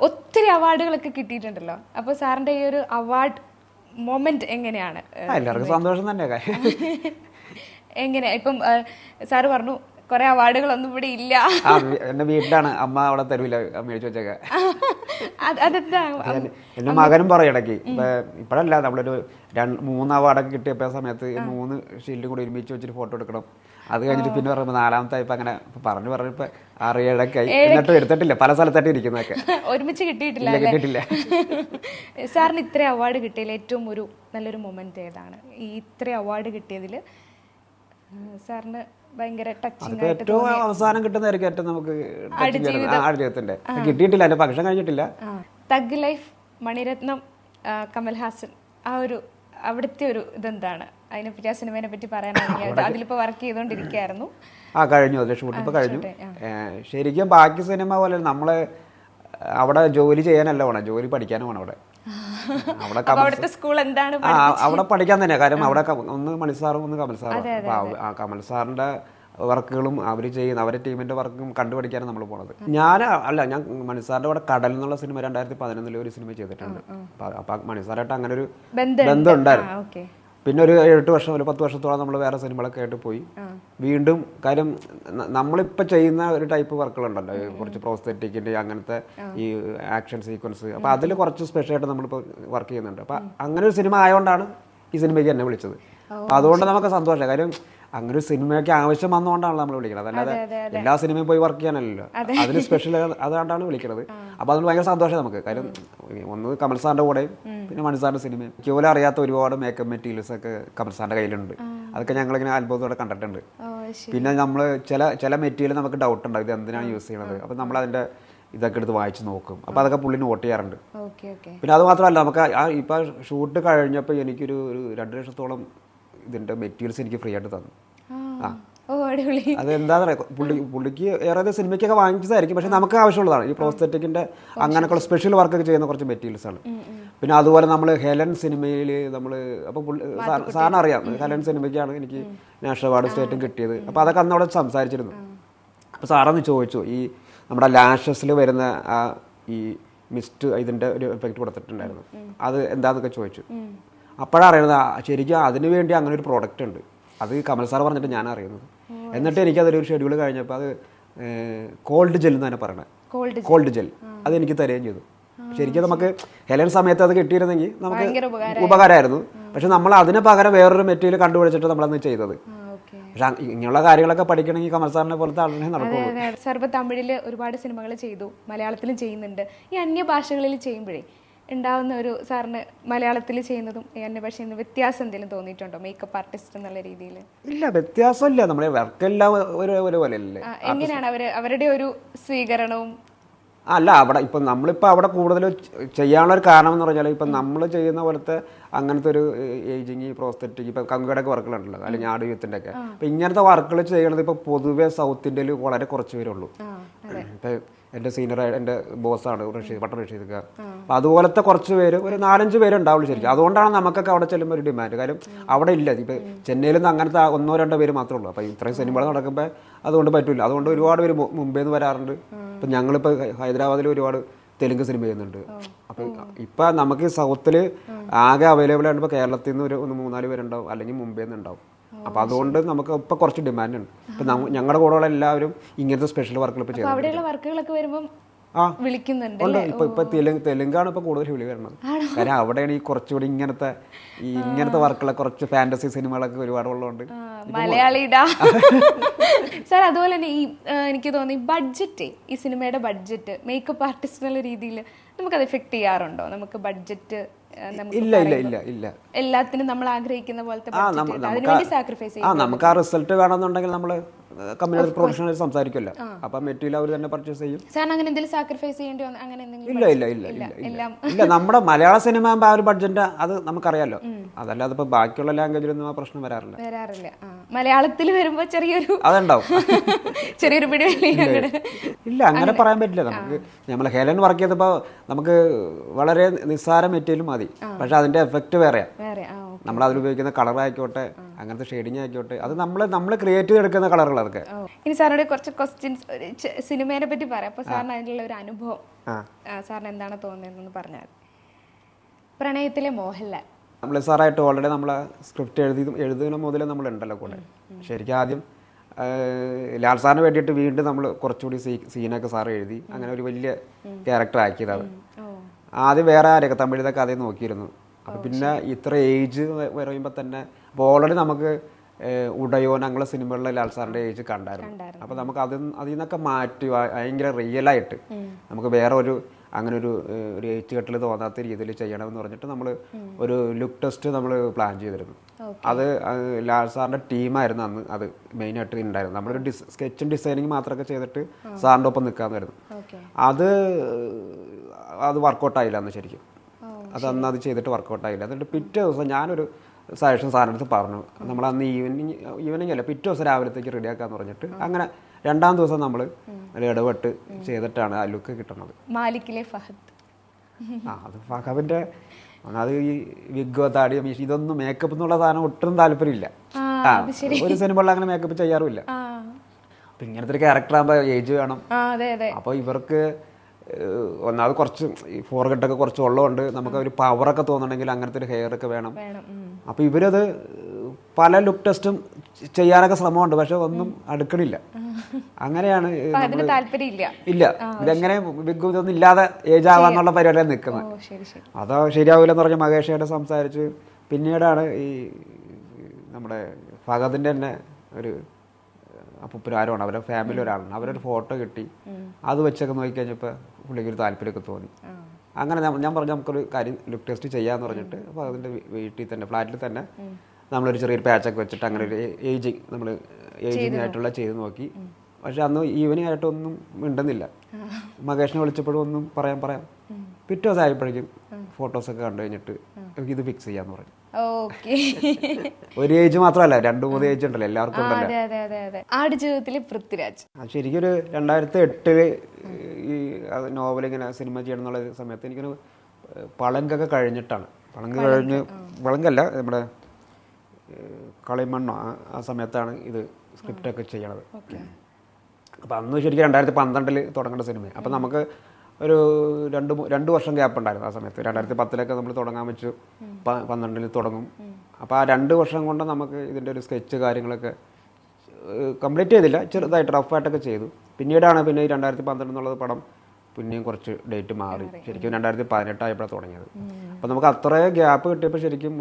ഒത്തിരി അവാർഡുകളൊക്കെ കിട്ടിയിട്ടുണ്ടല്ലോ. അപ്പൊ സാറിന്റെ ഈ ഒരു അവാർഡ് മൊമെന്റ് എങ്ങനെയാണ്? എല്ലാവർക്കും സന്തോഷം തന്നെ എങ്ങനെയാ എങ്ങനെ? ഇപ്പം സാറ് പറഞ്ഞു കുറെ അവാർഡുകളൊന്നും ഇവിടെ ഇല്ല. എന്റെ വീട്ടിലാണ്. അമ്മ അവിടെ തരൂല. മേടിച്ചു വെച്ചേക്ക. അതെന്താ? എന്റെ മകനും പറയും ഇടയ്ക്ക്. ഇപ്പൊ ഇപ്പഴല്ല നമ്മളൊരു രണ്ട് മൂന്ന് അവാർഡൊക്കെ കിട്ടിയപ്പോ സമയത്ത് മൂന്ന് ഷീൽഡും കൂടി ഒരുമിച്ച് വെച്ചിട്ട് ഫോട്ടോ എടുക്കണം. അത് കഴിഞ്ഞിട്ട് പിന്നെ പറയുമ്പോൾ നാലാമത്തെ ഇപ്പൊ അങ്ങനെ പറഞ്ഞു പറഞ്ഞു ഇപ്പൊ ആറ് ഏഴൊക്കെ ആയി എന്നിട്ട് എടുത്തിട്ടില്ല. പല സ്ഥലത്തായിട്ട് ഇരിക്കുന്നതൊക്കെ. ഒരുമിച്ച് കിട്ടിയിട്ടില്ല? കിട്ടിയിട്ടില്ല. സാറിന് ഇത്ര അവാർഡ് കിട്ടിയതിൽ ഏറ്റവും ഒരു നല്ലൊരു മൊമെന്റ് ഏതാണ്? ഈ ഇത്ര അവാർഡ് കിട്ടിയതിൽ സാറിന് ഭയങ്കര ടച്ചിങ് ഏറ്റവും അവസാനം കിട്ടുന്നതായിരിക്കും ഏറ്റവും നമുക്ക് touching ചെയ്യുന്നത്. ജീവിതത്തിന്റെ കിട്ടിയിട്ടില്ല എന്റെ ഭക്ഷണം കഴിഞ്ഞിട്ടില്ല. തഗ് ലൈഫ് മണിരത്നം കമൽഹാസൻ ആ ഒരു അവിടുത്തെ ഒരു ഇതെന്താണ്? അതിനെപ്പറ്റി ആ സിനിമയെ പറ്റി പറയാനാണെങ്കിൽ അതിലിപ്പോ വർക്ക് ചെയ്തുകൊണ്ടിരിക്കുകയായിരുന്നു ആ കഴിഞ്ഞു. അതെ ഷൂട്ട് ഇപ്പൊ കഴിഞ്ഞു. ശരിക്കും ബാക്കി സിനിമ പോലെ നമ്മളെ അവിടെ ജോലി ചെയ്യാനല്ല വേണം ജോലി പഠിക്കാനും വേണം അവിടെ. അവിടെ സ്കൂൾ എന്താണ് അവിടെ പഠിക്കാൻ തന്നെ. കാര്യം അവിടെ ഒന്ന് മണിസാറും ഒന്ന് കമൽ സാറും. കമൽ സാറിന്റെ വർക്കുകളും അവർ ചെയ്യുന്ന അവരുടെ ടീമിന്റെ വർക്കും കണ്ടുപഠിക്കാനാണ് നമ്മൾ പോണത്. ഞാൻ അല്ല ഞാൻ മണിസാറിന്റെ അവിടെ കടൽ എന്നുള്ള സിനിമ രണ്ടായിരത്തി പതിനൊന്നിലെ ഒരു സിനിമ ചെയ്തിട്ടുണ്ട്. അപ്പൊ മണിസാറായിട്ട് അങ്ങനെ ഒരു ബന്ധം ഉണ്ടായിരുന്നു പിന്നെ ഒരു എട്ട് വർഷം ഒരു പത്ത് വർഷത്തോളം നമ്മൾ വേറെ സിനിമകളൊക്കെ ആയിട്ട് പോയി. വീണ്ടും കാര്യം നമ്മളിപ്പോൾ നമ്മളിപ്പോ ചെയ്യുന്ന ഒരു ടൈപ്പ് വർക്കുകളുണ്ടല്ലോ. കുറച്ച് പ്രോസ്തെറ്റിക്കിന്റെ അങ്ങനത്തെ ഈ ആക്ഷൻ സീക്വൻസ് അപ്പോൾ അതിൽ കുറച്ച് സ്പെഷ്യലായിട്ട് ആയിട്ട് നമ്മളിപ്പോ വർക്ക് ചെയ്യുന്നുണ്ട്. അപ്പോൾ അങ്ങനെ ഒരു സിനിമ ആയതുകൊണ്ടാണ് ഈ സിനിമയ്ക്ക് എന്നെ വിളിച്ചത്. അതുകൊണ്ട് നമുക്ക് സന്തോഷം. കാര്യം അങ്ങനെ ഒരു സിനിമയൊക്കെ ആവശ്യം വന്നുകൊണ്ടാണല്ലോ നമ്മൾ വിളിക്കുന്നത് അല്ലാതെ എല്ലാ സിനിമയും പോയി വർക്ക് ചെയ്യാനല്ലോ അതിന് സ്പെഷ്യൽ അതുകൊണ്ടാണ് വിളിക്കുന്നത് അപ്പൊ അതുകൊണ്ട് ഭയങ്കര സന്തോഷം നമുക്ക്. കാര്യം ഒന്ന് കമൽ സാറിന്റെ കൂടെയും പിന്നെ മണി സാറിന്റെ സിനിമയും. ക്യൂല അറിയാത്ത ഒരുപാട് മേക്കപ്പ് മെറ്റീരിയൽസ് ഒക്കെ കമൽ സാറിന്റെ കയ്യിലുണ്ട്. അതൊക്കെ ഞങ്ങളിങ്ങനെ അത്ഭുതത്തോടെ കണ്ടിട്ടുണ്ട്. പിന്നെ നമ്മൾ ചില ചില മെറ്റീരിയൽ നമുക്ക് ഡൗട്ട് ഉണ്ടാവും ഇത് എന്തിനാണ് യൂസ് ചെയ്യുന്നത് അപ്പം നമ്മൾ അതിന്റെ ഇതൊക്കെ എടുത്ത് വായിച്ച് നോക്കും. അപ്പോൾ അതൊക്കെ പുള്ളി നോട്ട് ചെയ്യാറുണ്ട്. പിന്നെ അത് മാത്രമല്ല നമുക്ക് ആ ഇപ്പം ഷൂട്ട് കഴിഞ്ഞപ്പോൾ എനിക്കൊരു ഒരു രണ്ട് ലക്ഷത്തോളം ഇതിന്റെ മെറ്റീരിയൽസ് എനിക്ക് ഫ്രീ ആയിട്ട് തന്നു. ആ. അത് അറിയാം പുള്ളി പുള്ളിക്ക് ഏറെ സിനിമയ്ക്കൊക്കെ വാങ്ങിച്ചതായിരിക്കും. പക്ഷെ നമുക്ക് ആവശ്യമുള്ളതാണ്. ഈ പ്രോസ്തറ്റിക്കിന്റെ അങ്ങനെയൊക്കെയുള്ള സ്പെഷ്യൽ വർക്കൊക്കെ ചെയ്യുന്ന കുറച്ച് മെറ്റീരിയൽസ് ആണ്. പിന്നെ അതുപോലെ നമ്മൾ ഹെലൻ സിനിമയിൽ നമ്മൾ അപ്പോൾ സാറിന് അറിയാം. ഹെലൻ സിനിമയ്ക്കാണ് എനിക്ക് നാഷണൽ അവാർഡ് സ്റ്റേറ്റും കിട്ടിയത്. അപ്പോൾ അതൊക്കെ അന്ന് അവിടെ സംസാരിച്ചിരുന്നു. അപ്പോൾ സാറന്ന് ചോദിച്ചു ഈ നമ്മുടെ ലാഷസിൽ വരുന്ന ആ ഈ മിസ്റ്റ് ഇതിന്റെ ഒരു എഫക്റ്റ് കൊടുത്തിട്ടുണ്ടായിരുന്നു. അത് എന്താന്നൊക്കെ ചോദിച്ചു. ആ, ശരിക്കും അതിനു വേണ്ടി അങ്ങനെ ഒരു പ്രോഡക്റ്റ് ഉണ്ട്. അത് കമൽ സാർ പറഞ്ഞിട്ട് ഞാൻ അറിയുന്നത്. എന്നിട്ട് എനിക്ക് അതിലൊരു ഷെഡ്യൂൾ കഴിഞ്ഞപ്പോൾ അത് കോൾഡ് ജെൽ എന്ന് തന്നെ പറയണത് കോൾഡ് കോൾഡ് ജെൽ അത് എനിക്ക് തരുകയും ചെയ്തു. ശരിക്കും നമുക്ക് ഹെലൻ സമയത്ത് അത് കിട്ടിയിരുന്നെങ്കിൽ നമുക്ക് ഉപകാരമായിരുന്നു പക്ഷെ നമ്മൾ അതിന് പകരം വേറൊരു മെറ്റീരിയൽ കണ്ടുപിടിച്ചിട്ട് നമ്മളന്ന് ചെയ്തത്. പക്ഷെ ഇങ്ങനെയുള്ള കാര്യങ്ങളൊക്കെ പഠിക്കണമെങ്കിൽ കമൽ സാറിനെ പോലത്തെ ആളിനെ നടക്കുള്ളൂ. സർവ തമിഴിൽ ഒരുപാട് സിനിമകൾ ചെയ്തു. മലയാളത്തിലും ചെയ്യുന്നുണ്ട്. ഈ അന്യ ഭാഷകളിൽ ചെയ്യുമ്പോഴേ ഉണ്ടാവുന്ന ഒരു സാറിന് മലയാളത്തിൽ ചെയ്യുന്നതും എന്നെ പക്ഷേ ഇന്ന് വ്യത്യാസം എന്തെങ്കിലും തോന്നിയിട്ടുണ്ടോ? മേക്കപ്പ് ആർട്ടിസ്റ്റ് എന്നുള്ള രീതിയിൽ ഇല്ല വ്യത്യാസമില്ല. നമ്മുടെ വർക്കെല്ലാം എല്ലാം ഒരേപോലെ അല്ലേ എങ്ങനെയാണ് അവർ അവരുടെ ഒരു സ്വീകരണവും? അല്ല അവിടെ ഇപ്പം നമ്മളിപ്പോൾ അവിടെ കൂടുതൽ ചെയ്യാനുള്ള ഒരു കാരണം എന്ന് പറഞ്ഞാൽ ഇപ്പം നമ്മൾ ചെയ്യുന്ന പോലത്തെ അങ്ങനത്തെ ഒരു ഏജിങ് പ്രോസ്തറ്റിക് ഇപ്പം കങ്കടൊക്കെ വർക്കുകളുണ്ടല്ലോ അല്ലെങ്കിൽ ആട് യൂത്തിന്റെ ഒക്കെ അപ്പം ഇങ്ങനത്തെ വർക്കുകൾ ചെയ്യണത് ഇപ്പോൾ പൊതുവേ സൗത്ത് ഇന്ത്യയിൽ വളരെ കുറച്ച് പേരുള്ളൂ ഇപ്പം എന്റെ സീനിയർ എന്റെ ബോസാണ് റഷീദ് പട്ടം റഷീദ് ഖാൻ അപ്പം അതുപോലത്തെ കുറച്ച് പേര് ഒരു നാലഞ്ച് പേര് ഉണ്ടാവുള്ളൂ ശരിക്കും. അതുകൊണ്ടാണ് നമുക്കൊക്കെ അവിടെ ചെല്ലുമ്പോൾ ഒരു ഡിമാൻഡ് കാര്യം അവിടെ ഇല്ല. ഇപ്പോൾ ചെന്നൈയിൽ നിന്ന് അങ്ങനത്തെ ഒന്നോ രണ്ടോ പേര് മാത്രമേ ഉള്ളൂ. അപ്പം ഇത്രയും സിനിമകൾ നടക്കുമ്പോൾ അതുകൊണ്ട് പറ്റില്ല അതുകൊണ്ട് ഒരുപാട് പേര് മുംബൈയിൽ നിന്ന് വരാറുണ്ട്. ഇപ്പം ഞങ്ങളിപ്പോൾ ഹൈദരാബാദിൽ ഒരുപാട് തെലുങ്ക് സിനിമ ചെയ്യുന്നുണ്ട്. അപ്പം ഇപ്പം നമുക്ക് സൗത്തിൽ ആകെ അവൈലബിൾ ഇപ്പോൾ കേരളത്തിൽ നിന്ന് ഒരു മൂന്നാൽ പേരുണ്ടാവും. അല്ലെങ്കിൽ മുംബൈയിൽ നിന്ന് ഉണ്ടാവും അപ്പം അതുകൊണ്ട് നമുക്ക് ഇപ്പൊ കുറച്ച് ഡിമാൻഡ് ഉണ്ട്. ഇപ്പം ഞങ്ങളുടെ കൂടെയുള്ള എല്ലാവരും ഇങ്ങനത്തെ സ്പെഷ്യൽ വർക്കുകൾ ഇപ്പോൾ ചെയ്യുന്നുണ്ട്. അവിടെയുള്ള വർക്കുകളൊക്കെ വരുമ്പോൾ ആ. വിളിക്കുന്നുണ്ട് ഇപ്പൊ ഇപ്പൊ തെലുങ്ക് തെലുങ്കാണ് ഇപ്പൊ കൂടുതൽ വിളി വരുന്നത്. കാരണം അവിടെയാണ് ഈ കുറച്ചുകൂടി ഇങ്ങനത്തെ ഈ ഇങ്ങനത്തെ വർക്കുകളെ കുറച്ച് ഫാന്റസി സിനിമകളൊക്കെ ഒരുപാട് ഉള്ളതുകൊണ്ട് മലയാളിടാ. സാർ അതുപോലെ തന്നെ ഈ എനിക്ക് തോന്നി ബഡ്ജറ്റ് ഈ സിനിമയുടെ ബഡ്ജറ്റ് മേക്കപ്പ് ആർട്ടിസ്റ്റ് എന്നുള്ള രീതിയിൽ നമുക്കത് എഫക്ട് ചെയ്യാറുണ്ടോ? നമുക്ക് ബഡ്ജറ്റ് ഇല്ല ഇല്ല ഇല്ല ഇല്ല എല്ലാത്തിനും നമ്മൾ ആഗ്രഹിക്കുന്ന പോലത്തെ ആ. നമുക്ക് ആ നമുക്ക് ആ റിസൾട്ട് വേണമെന്നുണ്ടെങ്കിൽ നമ്മൾ കമ്മ്യൂണിറ്റി പ്രൊഫഷണൽ സംസാരിക്കില്ല അപ്പൊ മെറ്റീരിയൽ അവർ തന്നെ പർച്ചേസ് ചെയ്യും. അങ്ങനെ എന്തെങ്കിലും സാക്രിഫൈസ് ചെയ്യേണ്ടി അങ്ങനെ ഇല്ല ഇല്ല ഇല്ല ഇല്ല ഇല്ല നമ്മുടെ മലയാള സിനിമ ആ ഒരു ബഡ്ജറ്റ് അത് നമുക്കറിയാലോ. അതല്ലാതെ ഇപ്പൊ ബാക്കിയുള്ള ലാംഗ്വേജിലൊന്നും ആ പ്രശ്നം വരാറില്ല. വരാറില്ല. മലയാളത്തിൽ വരുമ്പോ ചെറിയൊരു അതുണ്ടാവും. ചെറിയൊരു ഇല്ല അങ്ങനെ പറയാൻ പറ്റില്ല. നമുക്ക് നമ്മൾ ഹെലൻ വർക്ക് ചെയ്തപ്പോ നമുക്ക് വളരെ നിസ്സാര മെറ്റീരിയൽ മതി. പക്ഷെ അതിന്റെ എഫക്ട് വേറെയാ. നമ്മൾ അതിൽ ഉപയോഗിക്കുന്ന കളർ ആയിക്കോട്ടെ അങ്ങനത്തെ ഷെയ്ഡിങ് ആയിക്കോട്ടെ. അത് നമ്മൾ നമ്മൾ ക്രിയേറ്റ് ചെയ്തെടുക്കുന്ന എടുക്കുന്ന കളറുകളൊക്കെ ഇനി സാറിനോട് കുറച്ച് ക്വസ്റ്റ്യൻസ് സിനിമയെ പറ്റി പറയാം. അപ്പൊ സാറിന് അതിനുള്ള ഒരു അനുഭവം. സാറിന് എന്താണ് തോന്നിയതെന്ന് പറഞ്ഞാൽ പ്രണയത്തിലെ മോഹൻലാൽ. നമ്മൾ സാറായിട്ട് ഓൾറെഡി നമ്മൾ സ്ക്രിപ്റ്റ് എഴുതി എഴുതുന്ന മുതലേ നമ്മൾ ഉണ്ടല്ലോ കൂടെ ശരിക്കും ആദ്യം ലാൽ സാറിന് വേണ്ടിയിട്ട് വീണ്ടും നമ്മൾ കുറച്ചുകൂടി സീനൊക്കെ സാർ എഴുതി. അങ്ങനെ ഒരു വലിയ ക്യാരക്ടർ ആക്കിയതാണ്. ആദ്യം വേറെ ആരെയൊക്കെ തമിഴിലൊക്കെ അതേ നോക്കിയിരുന്നു. അപ്പം പിന്നെ ഇത്ര ഏജ് പറയുമ്പോൾ തന്നെ അപ്പോൾ ഓൾറെഡി നമുക്ക് ഉടയോ ഞങ്ങളെ സിനിമകളിലെ ലാൽ സാറിന്റെ ഏജ് കണ്ടായിരുന്നു. അപ്പോൾ നമുക്ക് അതിൽ അതിൽ നിന്നൊക്കെ മാറ്റി ഭയങ്കര റിയലായിട്ട് നമുക്ക് വേറെ ഒരു അങ്ങനെ ഒരു ഒരു ഏച്ച് കെട്ടിൽ തോന്നാത്ത രീതിയിൽ ചെയ്യണമെന്ന് പറഞ്ഞിട്ട് നമ്മൾ ഒരു ലുക്ക് ടെസ്റ്റ് നമ്മൾ പ്ലാൻ ചെയ്തിരുന്നു. അത് ലാൽ സാറിന്റെ ടീമായിരുന്നു അന്ന് അത് മെയിനായിട്ട് ഉണ്ടായിരുന്നു നമ്മളൊരു ഡിസ് സ്കെച്ചും ഡിസൈനിങ് മാത്രമൊക്കെ ചെയ്തിട്ട് സാറിന്റെ ഒപ്പം നിൽക്കാമെന്നായിരുന്നു അത് അത് വർക്കൗട്ടായില്ല അന്ന് ശരിക്കും. അത് അന്ന് അത് ചെയ്തിട്ട് വർക്കൗട്ട് ആയില്ല. എന്നിട്ട് പിറ്റേ ദിവസം ഞാനൊരു സജഷൻ സാറിന്റെ അടുത്ത് പറഞ്ഞു. നമ്മൾ അന്ന് ഈവനിങ് ഈവനിങ് അല്ല പിറ്റേ ദിവസം രാവിലത്തേക്ക് റെഡിയാക്കാന്ന് പറഞ്ഞിട്ട് അങ്ങനെ രണ്ടാം ദിവസം നമ്മൾ ഇടപെട്ട് ചെയ്തിട്ടാണ് ആ ലുക്ക് കിട്ടുന്നത്. മാലിക്കിലെ ഫഹദ്. ആ അത് ഫഹദിന്റെ അത് ഈ വിഗ് താടി മീശ ഇതൊന്നും മേക്കപ്പ് എന്നുള്ള സാധനം ഒട്ടും താല്പര്യമില്ല. ഒരു സിനിമകളിൽ അങ്ങനെ മേക്കപ്പ് ചെയ്യാറുമില്ല. അപ്പം ഇങ്ങനത്തെ ഒരു ക്യാരക്ടർ ആകുമ്പോൾ ഏജ് വേണം. അപ്പൊ ഇവർക്ക് ഒന്നാമത് കുറച്ച് ഈ ഫോർഗട്ടൊക്കെ കുറച്ച് ഉള്ളതുകൊണ്ട് നമുക്ക് ഒരു പവറൊക്കെ തോന്നണമെങ്കിൽ അങ്ങനത്തെ ഒരു ഹെയർ ഒക്കെ വേണം. അപ്പോൾ ഇവരത് പല ലുക്ക് ടെസ്റ്റും ചെയ്യാനൊക്കെ ശ്രമമുണ്ട് പക്ഷെ ഒന്നും അടുക്കണില്ല. അങ്ങനെയാണ് ഇല്ല. ഇതെങ്ങനെ ബിഗ് ഇതൊന്നും ഇല്ലാതെ ഏജ് ആവാന്നുള്ള പരിപാടിയാണ് നിൽക്കുന്നത്. അതോ ശരിയാവില്ലെന്ന് പറഞ്ഞ മഹേഷയായിട്ട് സംസാരിച്ച് പിന്നീടാണ് ഈ നമ്മുടെ ഫഹദിന്റെ തന്നെ ഒരു അപ്പുപ്പരാരമാണ് അവരുടെ ഫാമിലി ഒരാളാണ് അവരൊരു ഫോട്ടോ കിട്ടി. അത് വെച്ചൊക്കെ നോക്കിക്കഴിഞ്ഞപ്പോൾ പുള്ളിക്ക് ഒരു താല്പര്യമൊക്കെ തോന്നി. അങ്ങനെ ഞാൻ പറഞ്ഞു നമുക്കൊരു കാര്യം ലുക്ക് ടെസ്റ്റ് ചെയ്യാന്ന് പറഞ്ഞിട്ട് അപ്പോൾ അതിന്റെ വീട്ടിൽ തന്നെ ഫ്ലാറ്റിൽ തന്നെ നമ്മളൊരു ചെറിയൊരു പാച്ചൊക്കെ വെച്ചിട്ട് അങ്ങനെ ഒരു ഏജിങ് നമ്മൾ ഏജിങ് ആയിട്ടുള്ള ചെയ്ത് നോക്കി. പക്ഷെ അന്ന് ഈവനിങ് ആയിട്ടൊന്നും മിണ്ടുന്നില്ല. മകേഷിനെ വിളിച്ചപ്പോഴും ഒന്നും പറയാൻ പറയാം. പിറ്റേ ദിവസം ആയപ്പോഴേക്കും ഫോട്ടോസൊക്കെ കണ്ടു കഴിഞ്ഞിട്ട് "നമുക്ക് ഇത് ഫിക്സ് ചെയ്യാന്ന് പറഞ്ഞു. ഒരു ഏജ് മാത്രമല്ല രണ്ട് മൂന്ന് ഏജ് ഉണ്ടല്ലോ എല്ലാവർക്കും അതെ അതെ അതെ അതെ. ആടുജീവിതത്തിലെ പൃഥ്വിരാജ്. ശരിക്കും ഒരു രണ്ടായിരത്തി എട്ടിൽ ഈ നോവൽ ഇങ്ങനെ സിനിമ ചെയ്യണം എന്നുള്ള സമയത്ത് എനിക്കൊരു പളങ്കൊക്കെ കഴിഞ്ഞിട്ടാണ്. പളങ്ക് കഴിഞ്ഞ് പളങ്കല്ല നമ്മുടെ കളിമണ്ണോ ആ- ആ സമയത്താണ് ഇത് സ്ക്രിപ്റ്റൊക്കെ ചെയ്യണത്. അപ്പം അന്ന് ശരിക്കും രണ്ടായിരത്തി പന്ത്രണ്ടിൽ തുടങ്ങേണ്ട സിനിമ അപ്പം നമുക്ക് ഒരു രണ്ട് രണ്ട് വർഷം ഗ്യാപ്പ് ഉണ്ടായിരുന്നു ആ സമയത്ത്. രണ്ടായിരത്തി പത്തിലൊക്കെ നമ്മൾ തുടങ്ങാൻ വെച്ചു. പന്ത്രണ്ടിൽ തുടങ്ങും. അപ്പോൾ ആ രണ്ട് വർഷം കൊണ്ട് നമുക്ക് ഇതിന്റെ ഒരു സ്കെച്ച് കാര്യങ്ങളൊക്കെ കംപ്ലീറ്റ് ചെയ്തില്ല. ചെറുതായിട്ട് റഫായിട്ടൊക്കെ ചെയ്തു. പിന്നീടാണ് പിന്നെ ഈ രണ്ടായിരത്തി പന്ത്രണ്ട് എന്നുള്ളത് പടം പിന്നെയും കുറച്ച് ഡേറ്റ് മാറി. ശരിക്കും രണ്ടായിരത്തി പതിനെട്ടായപ്പോഴാണ് തുടങ്ങിയത് അപ്പോൾ നമുക്ക് അത്രയും ഗ്യാപ്പ് കിട്ടിയപ്പോൾ ശരിക്കും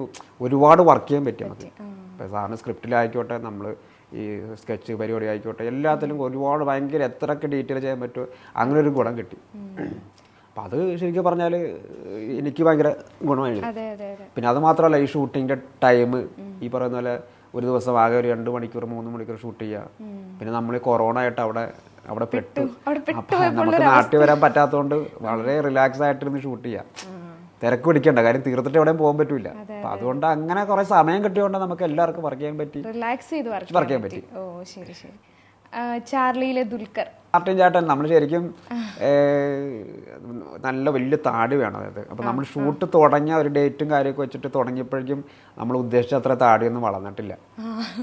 ഒരുപാട് വർക്ക് ചെയ്യാൻ പറ്റി നമുക്ക്. ഇപ്പോൾ സാറിന് സ്ക്രിപ്റ്റിലായിക്കോട്ടെ നമ്മൾ ഈ സ്കെച്ച് പരിപാടി ആയിക്കോട്ടെ എല്ലാത്തിലും ഒരുപാട് ഭയങ്കര എത്രയൊക്കെ ഡീറ്റെയിൽ ചെയ്യാൻ പറ്റുമോ അങ്ങനെ ഒരു ഗുണം കിട്ടി. അപ്പം അത് ശരിക്കും പറഞ്ഞാൽ എനിക്ക് ഭയങ്കര ഗുണമായിരുന്നു പിന്നെ അത് മാത്രമല്ല ഈ ഷൂട്ടിങ്ങിന്റെ ടൈം ഈ പറയുന്ന പോലെ ഒരു ദിവസം ആകെ ഒരു രണ്ട് മണിക്കൂർ മൂന്ന് മണിക്കൂർ ഷൂട്ട് ചെയ്യുക പിന്നെ നമ്മൾ കൊറോണ ആയിട്ട് അവിടെ അവിടെ പെട്ടു അപ്പം അപ്പൊ നമുക്ക് നാട്ടിൽ വരാൻ പറ്റാത്തതുകൊണ്ട് വളരെ റിലാക്സ് ആയിട്ടിരുന്ന് ഷൂട്ട് ചെയ്യാം. തിരക്ക് പിടിക്കണ്ട. കാര്യം തീർത്തിട്ട് എവിടെയും പോകാൻ പറ്റൂല. അപ്പൊ അതുകൊണ്ട് അങ്ങനെ കുറെ സമയം കിട്ടിയോണ്ട് നമുക്ക് എല്ലാവർക്കും വർക്ക് ചെയ്യാൻ പറ്റി. റിലാക്സ് ചെയ്ത് വർക്ക് ചെയ്യാൻ പറ്റി. ഓ ശരി ശരി. ചാർലിയിലെ ദുൽഖർ. മാർട്ടിൻ ചാട്ടൻ നമ്മൾ ശരിക്കും നല്ല വലിയ താടി വേണം അതായത് അപ്പോൾ നമ്മൾ ഷൂട്ട് തുടങ്ങിയ ഒരു ഡേറ്റും കാര്യമൊക്കെ വെച്ചിട്ട് തുടങ്ങിയപ്പോഴേക്കും നമ്മൾ ഉദ്ദേശിച്ച അത്ര താടിയൊന്നും വളർന്നിട്ടില്ല.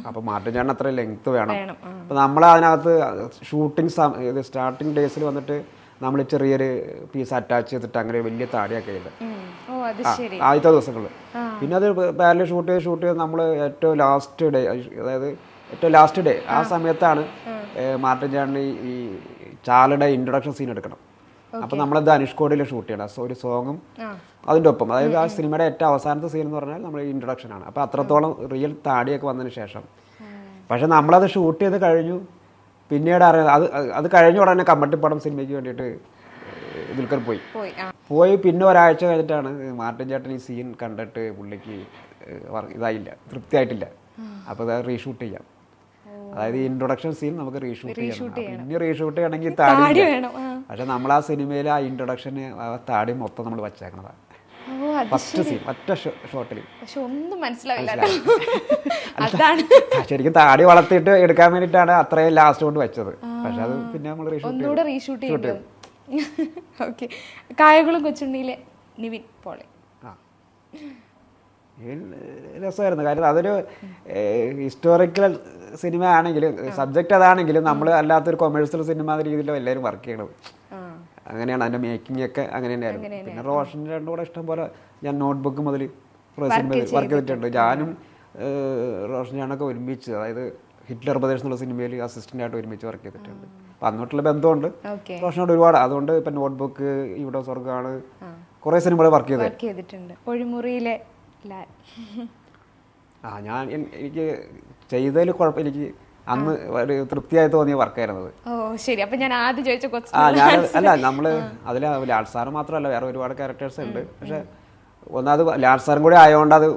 അപ്പോൾ മാർട്ടിൻ ചാട്ടൻ അത്ര ലെങ്ത് വേണം. അപ്പോൾ അപ്പൊ നമ്മൾ അതിനകത്ത് ഷൂട്ടിംഗ് സ്റ്റാർട്ടിങ് ഡേയ്സിൽ വന്നിട്ട് നമ്മൾ ചെറിയൊരു പീസ് അറ്റാച്ച് ചെയ്തിട്ട് അങ്ങനെ വലിയ താടിയൊക്കെ ചെയ്ത് ആദ്യത്തെ ദിവസങ്ങളിൽ പിന്നെ അത് പാരലി ഷൂട്ട് ചെയ്ത് ഷൂട്ട് ചെയ്ത് നമ്മൾ ഏറ്റവും ലാസ്റ്റ് ഡേ അതായത് ഏറ്റവും ലാസ്റ്റ് ഡേ ആ സമയത്താണ് മാർട്ടിൻ ചാണ്ടി ഈ- ചാലയുടെ ഇൻട്രൊഡക്ഷൻ സീൻ എടുക്കണം. അപ്പൊ നമ്മളത് അനുഷ്കോടിയിൽ ഷൂട്ട് ചെയ്യണം. ഒരു സോങ്ങും അതിന്റെ ഒപ്പം. അതായത് ആ സിനിമയുടെ ഏറ്റവും അവസാനത്തെ സീൻ എന്ന് പറഞ്ഞാൽ നമ്മൾ ഇൻട്രൊഡക്ഷൻ ആണ്. അപ്പൊ അത്രത്തോളം റിയൽ താടിയൊക്കെ വന്നതിന് ശേഷം. പക്ഷെ നമ്മളത് ഷൂട്ട് ചെയ്ത് കഴിഞ്ഞു. പിന്നീട് അറിയാം. അത് അത് കഴിഞ്ഞ ഉടനെ കമ്മട്ടിപ്പടം സിനിമയ്ക്ക് വേണ്ടിയിട്ട് ദുൽഖർ പോയി. പോയി പിന്നെ ഒരാഴ്ച കഴിഞ്ഞിട്ടാണ് മാർട്ടിൻ ചേട്ടൻ ഈ സീൻ കണ്ടിട്ട് പുള്ളിക്ക് ഇതായില്ല തൃപ്തിയായിട്ടില്ല. അപ്പോൾ അത് റീഷൂട്ട് ചെയ്യാം. അതായത് ഇൻട്രൊഡക്ഷൻ സീൻ നമുക്ക് റീഷൂട്ട് ചെയ്യണം. പിന്നെ റീഷൂട്ട് ചെയ്യണമെങ്കിൽ താടി. പക്ഷെ നമ്മൾ ആ സിനിമയിൽ ആ ഇൻട്രൊഡക്ഷന് താടി മൊത്തം നമ്മൾ വച്ചേക്കണതാണ് ഫസ്റ്റ് സീൻ ഒറ്റ ഷോട്ടിൽ പക്ഷെ ഒന്നും മനസ്സിലാവില്ല അതാണ്. ശരിക്കും താടി വളർത്തിയിട്ട് എടുക്കാൻ വേണ്ടിട്ടാണ് അത്രയും ലാസ്റ്റ് കൊണ്ട് വെച്ചത്. പക്ഷെ അത് പിന്നെ നമ്മൾ റീഷൂട്ട് ഒന്നുകൂടെ റീഷൂട്ട് ചെയ്തു. ഓക്കെ കായകുളം കൊച്ചുണ്ണിയിലെ നിവിൻ പോളെ. രസമായിരുന്നു. കാര്യം അതൊരു ഹിസ്റ്റോറിക്കൽ സിനിമ ആണെങ്കിലും സബ്ജക്റ്റ് അതാണെങ്കിലും നമ്മൾ അല്ലാത്തൊരു കൊമേഴ്സ്യൽ സിനിമ എന്ന രീതിയിലോ എല്ലാവരും വർക്ക് ചെയ്യണത്. അങ്ങനെയാണ് അതിന്റെ മേക്കിംഗ് ഒക്കെ അങ്ങനെ തന്നെയായിരുന്നു പിന്നെ റോഷന്റെ രണ്ടും കൂടെ ഇഷ്ടം പോലെ ഞാൻ നോട്ട്ബുക്ക് മുതൽ വർക്ക് ചെയ്തിട്ടുണ്ട്. ഞാനും റോഷൻ ഞാനൊക്കെ ഒരുമിച്ച് അതായത് ഹിറ്റ്ലർ പ്രദേശം എന്നുള്ള സിനിമയിൽ അസിസ്റ്റന്റ് ആയിട്ട് ഒരുമിച്ച് വർക്ക് ചെയ്തിട്ടുണ്ട്. അപ്പം അന്നോട്ടുള്ള ബന്ധമുണ്ട്. റോഷനോട് ഒരുപാട്. അതുകൊണ്ട് ഇപ്പൊ നോട്ട്ബുക്ക് ഇവിടെ സ്വർഗമാണ് കുറേ സിനിമകൾ വർക്ക് ചെയ്തിട്ടുണ്ട്. ഒഴിമുറിയിലെ ആ ഞാൻ എനിക്ക് ചെയ്തതിൽ കുഴപ്പം എനിക്ക് അന്ന് ഒരു തൃപ്തിയായി തോന്നിയ വർക്കായിരുന്നത്. ഓ ശരി. അപ്പൊ ഞാൻ ആദ്യം ചോദിച്ച കൊച്ചു ആ ഞാൻ അല്ല നമ്മൾ അതിൽ ലാൽ സാറ് മാത്രമല്ല വേറെ ഒരുപാട് ക്യാരക്ടേഴ്സ് ഉണ്ട്. പക്ഷെ ഒന്നാമത് ലാൽ സാറും കൂടി ആയതുകൊണ്ട് അത്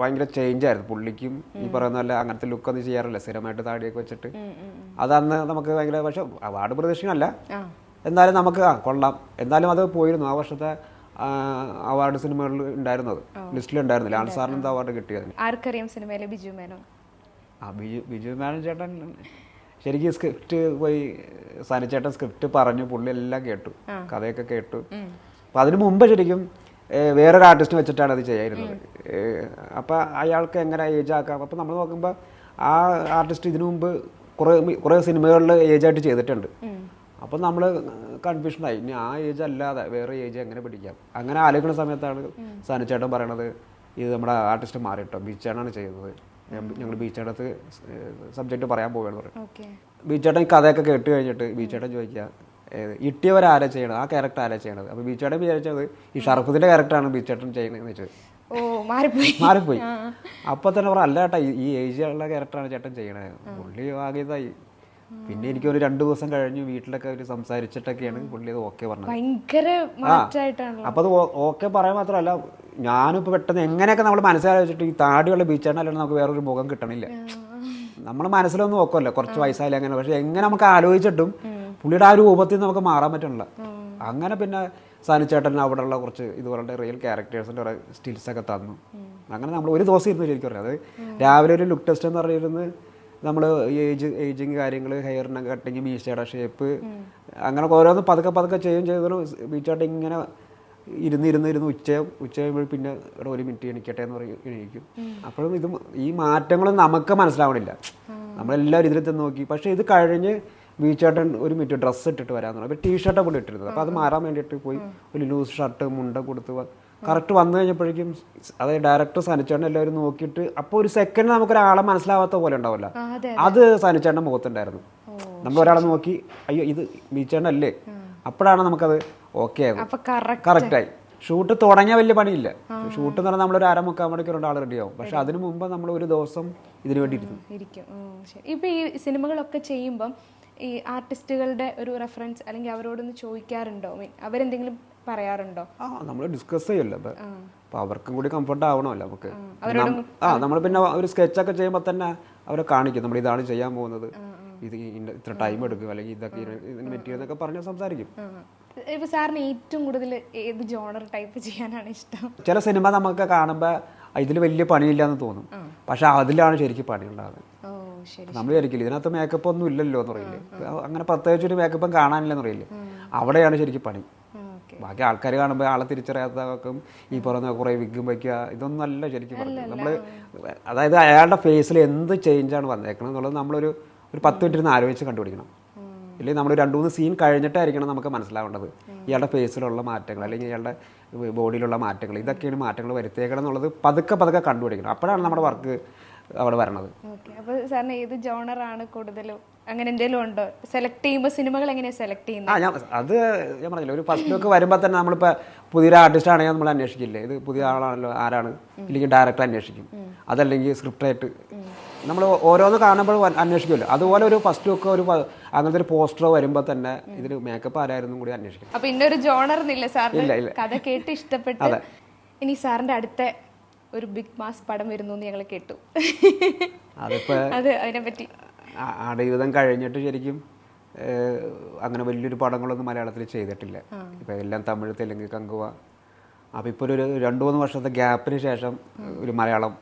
ഭയങ്കര ചേഞ്ച് ആയിരുന്നു. പുള്ളിക്കും ഈ പറയുന്ന പോലെ അങ്ങനത്തെ ലുക്ക് ഒന്നും ചെയ്യാറില്ല. സ്ഥിരമായിട്ട് താടിയൊക്കെ വെച്ചിട്ട്. അതന്ന് നമുക്ക് ഭയങ്കര പക്ഷെ അവാർഡ് പ്രതീക്ഷയല്ല എന്നാലും നമുക്ക് ആ കൊള്ളാം. എന്നാലും അത് പോയിരുന്നു. ആ വർഷത്തെ അവാർഡ് സിനിമകളിൽ ഉണ്ടായിരുന്നത്. ലിസ്റ്റിൽ ഉണ്ടായിരുന്നു ലാൽ സാറിന് അവാർഡ് കിട്ടിയത്? ആർക്കറിയാം സിനിമയിലെ ബിജു മേനോൻ. ആ ബിജു ബിജു മേനൻ ചേട്ടൻ ശരിക്കും സ്ക്രിപ്റ്റ് പോയി സനിച്ചേട്ടൻ ചേട്ടൻ സ്ക്രിപ്റ്റ് പറഞ്ഞു പുള്ളി എല്ലാം കേട്ടു കഥയൊക്കെ കേട്ടു. അപ്പൊ അതിനു മുമ്പ് ശരിക്കും വേറൊരു ആർട്ടിസ്റ്റ് വെച്ചിട്ടാണ് അത് ചെയ്യായിരുന്നത്. അപ്പോൾ അപ്പൊ അയാൾക്ക് എങ്ങനെ ഏജ് ആക്കാം? അപ്പൊ നമ്മൾ നോക്കുമ്പോൾ ആ ആർട്ടിസ്റ്റ് ഇതിനു മുമ്പ് കുറേ കുറേ സിനിമകളിൽ ഏജ് ആയിട്ട് ചെയ്തിട്ടുണ്ട്. അപ്പൊ നമ്മൾ കൺഫ്യൂഷനായി ഇനി ആ ഏജ് അല്ലാതെ വേറെ ഏജ് എങ്ങനെ പിടിക്കാം? അങ്ങനെ ആലോചിക്കുന്ന സമയത്താണ് സനിച്ചേട്ടൻ പറയണത് ഇത് നമ്മുടെ ആർട്ടിസ്റ്റ് മാറിയിട്ടോ ബീച്ചാണ് ചെയ്യുന്നത്. ഞങ്ങൾ ബീച്ചേട്ടത്ത് സബ്ജക്റ്റ് പറയാൻ പോവുകയാണ് പറയും. ബീച്ചേട്ടൻ ഈ കഥയൊക്കെ കേട്ട് കഴിഞ്ഞിട്ട് ബീച്ചേട്ടൻ ചോദിക്കുക ഇട്ടിയവർ ഇട്ടിയവരാരാ ചെയ്യണത്? ആ ക്യാരക്ടർ ആരാ ചെയ്യണത്? അപ്പോൾ ബീച്ചേട്ടൻ വിചാരിച്ചത് ഈ ഷറഫുദ്ദിന്റെ ക്യാരക്ടറാണ് ബീച്ചേട്ടൻ ചെയ്യുന്നത് വെച്ചത് മാറിപ്പോയി. മാറിപ്പോയി. അപ്പൊ തന്നെ പറ അല്ല ചേട്ടാ ഈ- ഏജിയുള്ള ക്യാരക്ടറാണ് ചേട്ടൻ ചെയ്യണത്. പുള്ളി ആകെ ഇതായി. പിന്നെ എനിക്ക് ഒരു രണ്ടു ദിവസം കഴിഞ്ഞ് വീട്ടിലൊക്കെ അവർ സംസാരിച്ചിട്ടൊക്കെയാണ് പുള്ളി അത് ഓക്കെ പറഞ്ഞത്. ഭയങ്കര അപ്പൊ അത് ഓക്കെ പറയാൻ മാത്രമല്ല ഞാനിപ്പോ പെട്ടെന്ന് എങ്ങനെയൊക്കെ നമ്മൾ മനസ്സിലാലോചിച്ചിട്ട് ഈ താടിയുള്ള ബീച്ചാണ് അല്ലെങ്കിൽ നമുക്ക് വേറൊരു മുഖം കിട്ടണില്ല. നമ്മൾ മനസ്സിലൊന്നും നോക്കുമല്ലോ കുറച്ച് വയസ്സായാലും അങ്ങനെ. പക്ഷെ എങ്ങനെ നമുക്ക് ആലോചിച്ചിട്ടും പുള്ളിയുടെ ആ രൂപത്തിൽ നിന്ന് നമുക്ക് മാറാൻ പറ്റണില്ല. അങ്ങനെ പിന്നെ സാനിച്ചേട്ടൻ അവിടെയുള്ള കുറച്ച് ഇതുപോലുള്ള റിയൽ ക്യാരക്ടേഴ്സിന്റെ കുറെ സ്റ്റിൽസ് ഒക്കെ തന്നു. അങ്ങനെ നമ്മൾ ഒരു ദിവസം ഇരുന്നു ശരിക്കും പറയാം. അത് രാവിലെ ഒരു ലുക്ക് ടെസ്റ്റ് എന്ന് പറഞ്ഞിരുന്ന് നമ്മൾ ഏജ് ഏജിങ് കാര്യങ്ങൾ ഹെയറിന് കട്ടിങ് മീശയുടെ ഷേപ്പ് അങ്ങനെ ഓരോന്ന് പതുക്കെ പതുക്കെ ചെയ്യും ചെയ്തൊരു ബീച്ചായിട്ട് ഇങ്ങനെ ഇരുന്ന് ഇരുന്ന് ഇരുന്ന് ഉച്ച ഉച്ച കഴിയുമ്പോൾ പിന്നെ ഒരു മിനിറ്റ് എണിക്കട്ടെ എന്ന് പറയും എണീക്കും. അപ്പോഴും ഇത് ഈ മാറ്റങ്ങളും നമുക്ക് മനസ്സിലാവണില്ല. നമ്മളെല്ലാവരും ഇതിൽ നോക്കി. പക്ഷേ ഇത് കഴിഞ്ഞ് ബീച്ചേട്ടൻ ഒരു മിനിറ്റ് ഡ്രസ്സ് ഇട്ടിട്ട് വരാൻ തുടങ്ങി അപ്പോൾ ടീ ഷർട്ടാണ് കൂടി ഇട്ടിരുന്നത്. അപ്പോൾ അത് മാറാൻ വേണ്ടിയിട്ട് പോയി ഒരു ലൂസ് ഷർട്ട് മുണ്ട കൊടുത്ത് കറക്റ്റ് വന്നു കഴിഞ്ഞപ്പോഴേക്കും അതായത് ഡയറക്ടർ സനിച്ചേട്ടൻ എല്ലാവരും നോക്കിയിട്ട് അപ്പോൾ ഒരു സെക്കൻഡ് നമുക്കൊരാളെ മനസ്സിലാവാത്ത പോലെ ഉണ്ടാവില്ല അതെ സനിച്ചേട്ടന്റെ മുഖത്തുണ്ടായിരുന്നു. നമ്മൾ ഒരാളെ നോക്കി അയ്യോ ഇത് ബീച്ചേട്ടൻ അല്ലേ അപ്പോഴാണ് നമുക്കത് ഓക്കെ ആയത്. അപ്പൊ കറക്റ്റ് കറക്റ്റായി ഷൂട്ട് തുടങ്ങിയ വലിയ പണിയില്ല. ഷൂട്ട് എന്ന് പറഞ്ഞാൽ നമ്മളൊരു അര മുക്കാൽ മണിക്കൂർ ആൾ റെഡിയാവും പക്ഷെ അതിനു മുമ്പ് നമ്മൾ ഒരു ദിവസം ഇതിനു വേണ്ടി ഇരുന്നു. ഇരിക്കും. ഇപ്പൊ ഈ സിനിമകളൊക്കെ ചെയ്യുമ്പം ഈ ആർട്ടിസ്റ്റുകളുടെ ഒരു റെഫറൻസ് അല്ലെങ്കിൽ അവരോടൊന്ന് ചോദിക്കാറുണ്ടോ? മീൻ അവരെന്തെങ്കിലും പറയാറുണ്ടോ? ആ നമ്മൾ ഡിസ്കസ് ചെയ്യല്ലോ. അപ്പൊ അവർക്കും കൂടി കംഫർട്ട് ആവണമല്ലോ നമുക്ക്. ആ നമ്മൾ പിന്നെ ഒരു സ്കെച്ച് ഒക്കെ ചെയ്യുമ്പോൾ തന്നെ അവരെ കാണിക്കും. നമ്മൾ ഇതാണ് ചെയ്യാൻ പോകുന്നത്. ഇത് ഇത്ര ടൈം എടുക്കും. അല്ലെങ്കിൽ ഇതൊക്കെ മെറ്റീരിയൽ എന്നൊക്കെ പറഞ്ഞ് സംസാരിക്കും. ഇപ്പൊ സാറിന് ഏറ്റവും കൂടുതൽ ഏത് ജോണർ ടൈപ്പ് ചെയ്യാനാണ് ഇഷ്ടം? ചില സിനിമ നമുക്ക് കാണുമ്പോൾ ഇതിൽ വലിയ പണിയില്ല എന്ന് തോന്നും പക്ഷെ അതിലാണ് ശരിക്കും പണിയുണ്ടാകുന്നത് ഓ ശരി നമ്മൾ വിചാരിക്കില്ല ഇതിനകത്ത് മേക്കപ്പ് ഒന്നും ഇല്ലല്ലോ എന്ന് പറയില്ലേ അങ്ങനെ പ്രത്യേകിച്ച് ഒരു മേക്കപ്പും കാണാനില്ലെന്ന് പറയില്ലേ? അവിടെയാണ് ശരിക്കും പണി. ബാക്കി ആൾക്കാർ കാണുമ്പോൾ ആളെ തിരിച്ചറിയാത്തവർക്കും ഈ പറയുന്ന കുറേ വിഗും വയ്ക്കുക ഇതൊന്നും അല്ല ശരിക്കും പറഞ്ഞത്. നമ്മൾ അതായത് അയാളുടെ ഫേസിൽ എന്ത് ചേഞ്ചാണ് വന്നേക്കണം എന്നുള്ളത് നമ്മളൊരു ഒരു പത്ത് മിനിറ്റ് ഇരുന്ന് ആലോചിച്ച് കണ്ടുപിടിക്കണം. ഇല്ലെങ്കിൽ നമ്മൾ രണ്ട് മൂന്ന് സീൻ കഴിഞ്ഞിട്ടായിരിക്കണം നമുക്ക് മനസ്സിലാവേണ്ടത്. ഇയാളുടെ ഫേസിലുള്ള മാറ്റങ്ങൾ അല്ലെങ്കിൽ ഇയാളുടെ ബോഡിയിലുള്ള മാറ്റങ്ങൾ ഇതൊക്കെയാണ് മാറ്റങ്ങൾ വരുത്തേക്കണം എന്നുള്ളത് പതുക്കെ പതുക്കെ കണ്ടുപിടിക്കണം. അപ്പോഴാണ് നമ്മുടെ വർക്ക് അവിടെ വരണത്. ഓക്കെ. അപ്പൊ സാറിന് ഏത് ജോണറാണ് കൂടുതലും അങ്ങനെ എന്തെങ്കിലും ഉണ്ടോ? സെലക്ട് ചെയ്യുമ്പോൾ സിനിമകൾ എങ്ങനെയാ സെലക്ട് ചെയ്യുന്നത്? ആ ഞാൻ അത് ഞാൻ പറഞ്ഞില്ല ഒരു ഫസ്റ്റ് ലുക്ക് വരുമ്പോൾ തന്നെ നമ്മളിപ്പോൾ പുതിയൊരു ആർട്ടിസ്റ്റ് ആണെങ്കിൽ നമ്മൾ അന്വേഷിക്കില്ലേ? ഇത് പുതിയ ആളാണല്ലോ ആരാണ്? ഇല്ലെങ്കിൽ ഡയറക്ടർ അന്വേഷിക്കും. അതല്ലെങ്കിൽ സ്ക്രിപ്റ്റ് റൈറ്റ് നമ്മൾ ഓരോന്ന് കാണുമ്പോൾ അന്വേഷിക്കുമല്ലോ. അതുപോലെ ഒരു ഫസ്റ്റ് ലുക്ക് ഒരു അങ്ങനത്തെ ഒരു പോസ്റ്ററോ വരുമ്പോൾ തന്നെ ഇതിന് മേക്കപ്പ് ആരായിരുന്നു കൂടി അന്വേഷിക്കും. അപ്പൊ ഇന്നൊരു ജോണർ ഇല്ല, സാർ. കഥ കേട്ട് ഇഷ്ടപ്പെട്ട് ഇനി സാറിന്റെ അടുത്ത ഒരു ബിഗ് മാസ് പടം വരുന്നു എന്ന് ഞങ്ങൾ കേട്ടു അത് അതിനെ പറ്റി ആടുജീവിതം കഴിഞ്ഞിട്ട് ശരിക്കും അങ്ങനെ വലിയൊരു പടങ്ങളൊന്നും മലയാളത്തിൽ ചെയ്തിട്ടില്ല. ഇപ്പം എല്ലാം തമിഴ് തെലുങ്ക് കങ്കുവ അപ്പോൾ ഇപ്പോൾ ഒരു രണ്ട് മൂന്ന് വർഷത്തെ ഗ്യാപ്പിന് ശേഷം ഒരു മലയാളം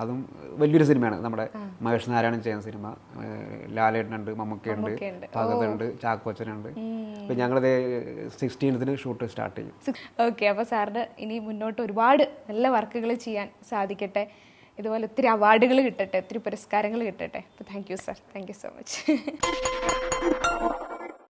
അതും വലിയൊരു സിനിമയാണ്. നമ്മുടെ മഹേഷ് നാരായണൻ ചെയ്യുന്ന സിനിമ. ലാലേട്ടനുണ്ട് മമ്മൂക്കയുണ്ട്. ഭഗതുണ്ട് ചാക്കോച്ചനുണ്ട് ഇപ്പം ഞങ്ങളിത് സിക്സ്റ്റീൻത്തിന് ഷൂട്ട് സ്റ്റാർട്ട് ചെയ്യും. ഓക്കെ. അപ്പോൾ സാറിന് ഇനി മുന്നോട്ട് ഒരുപാട് നല്ല വർക്കുകൾ ചെയ്യാൻ സാധിക്കട്ടെ. ഇതുപോലെ ഒത്തിരി അവാർഡുകൾ കിട്ടട്ടെ ഒത്തിരി പുരസ്കാരങ്ങൾ കിട്ടട്ടെ. അപ്പോൾ thank you sir thank you so much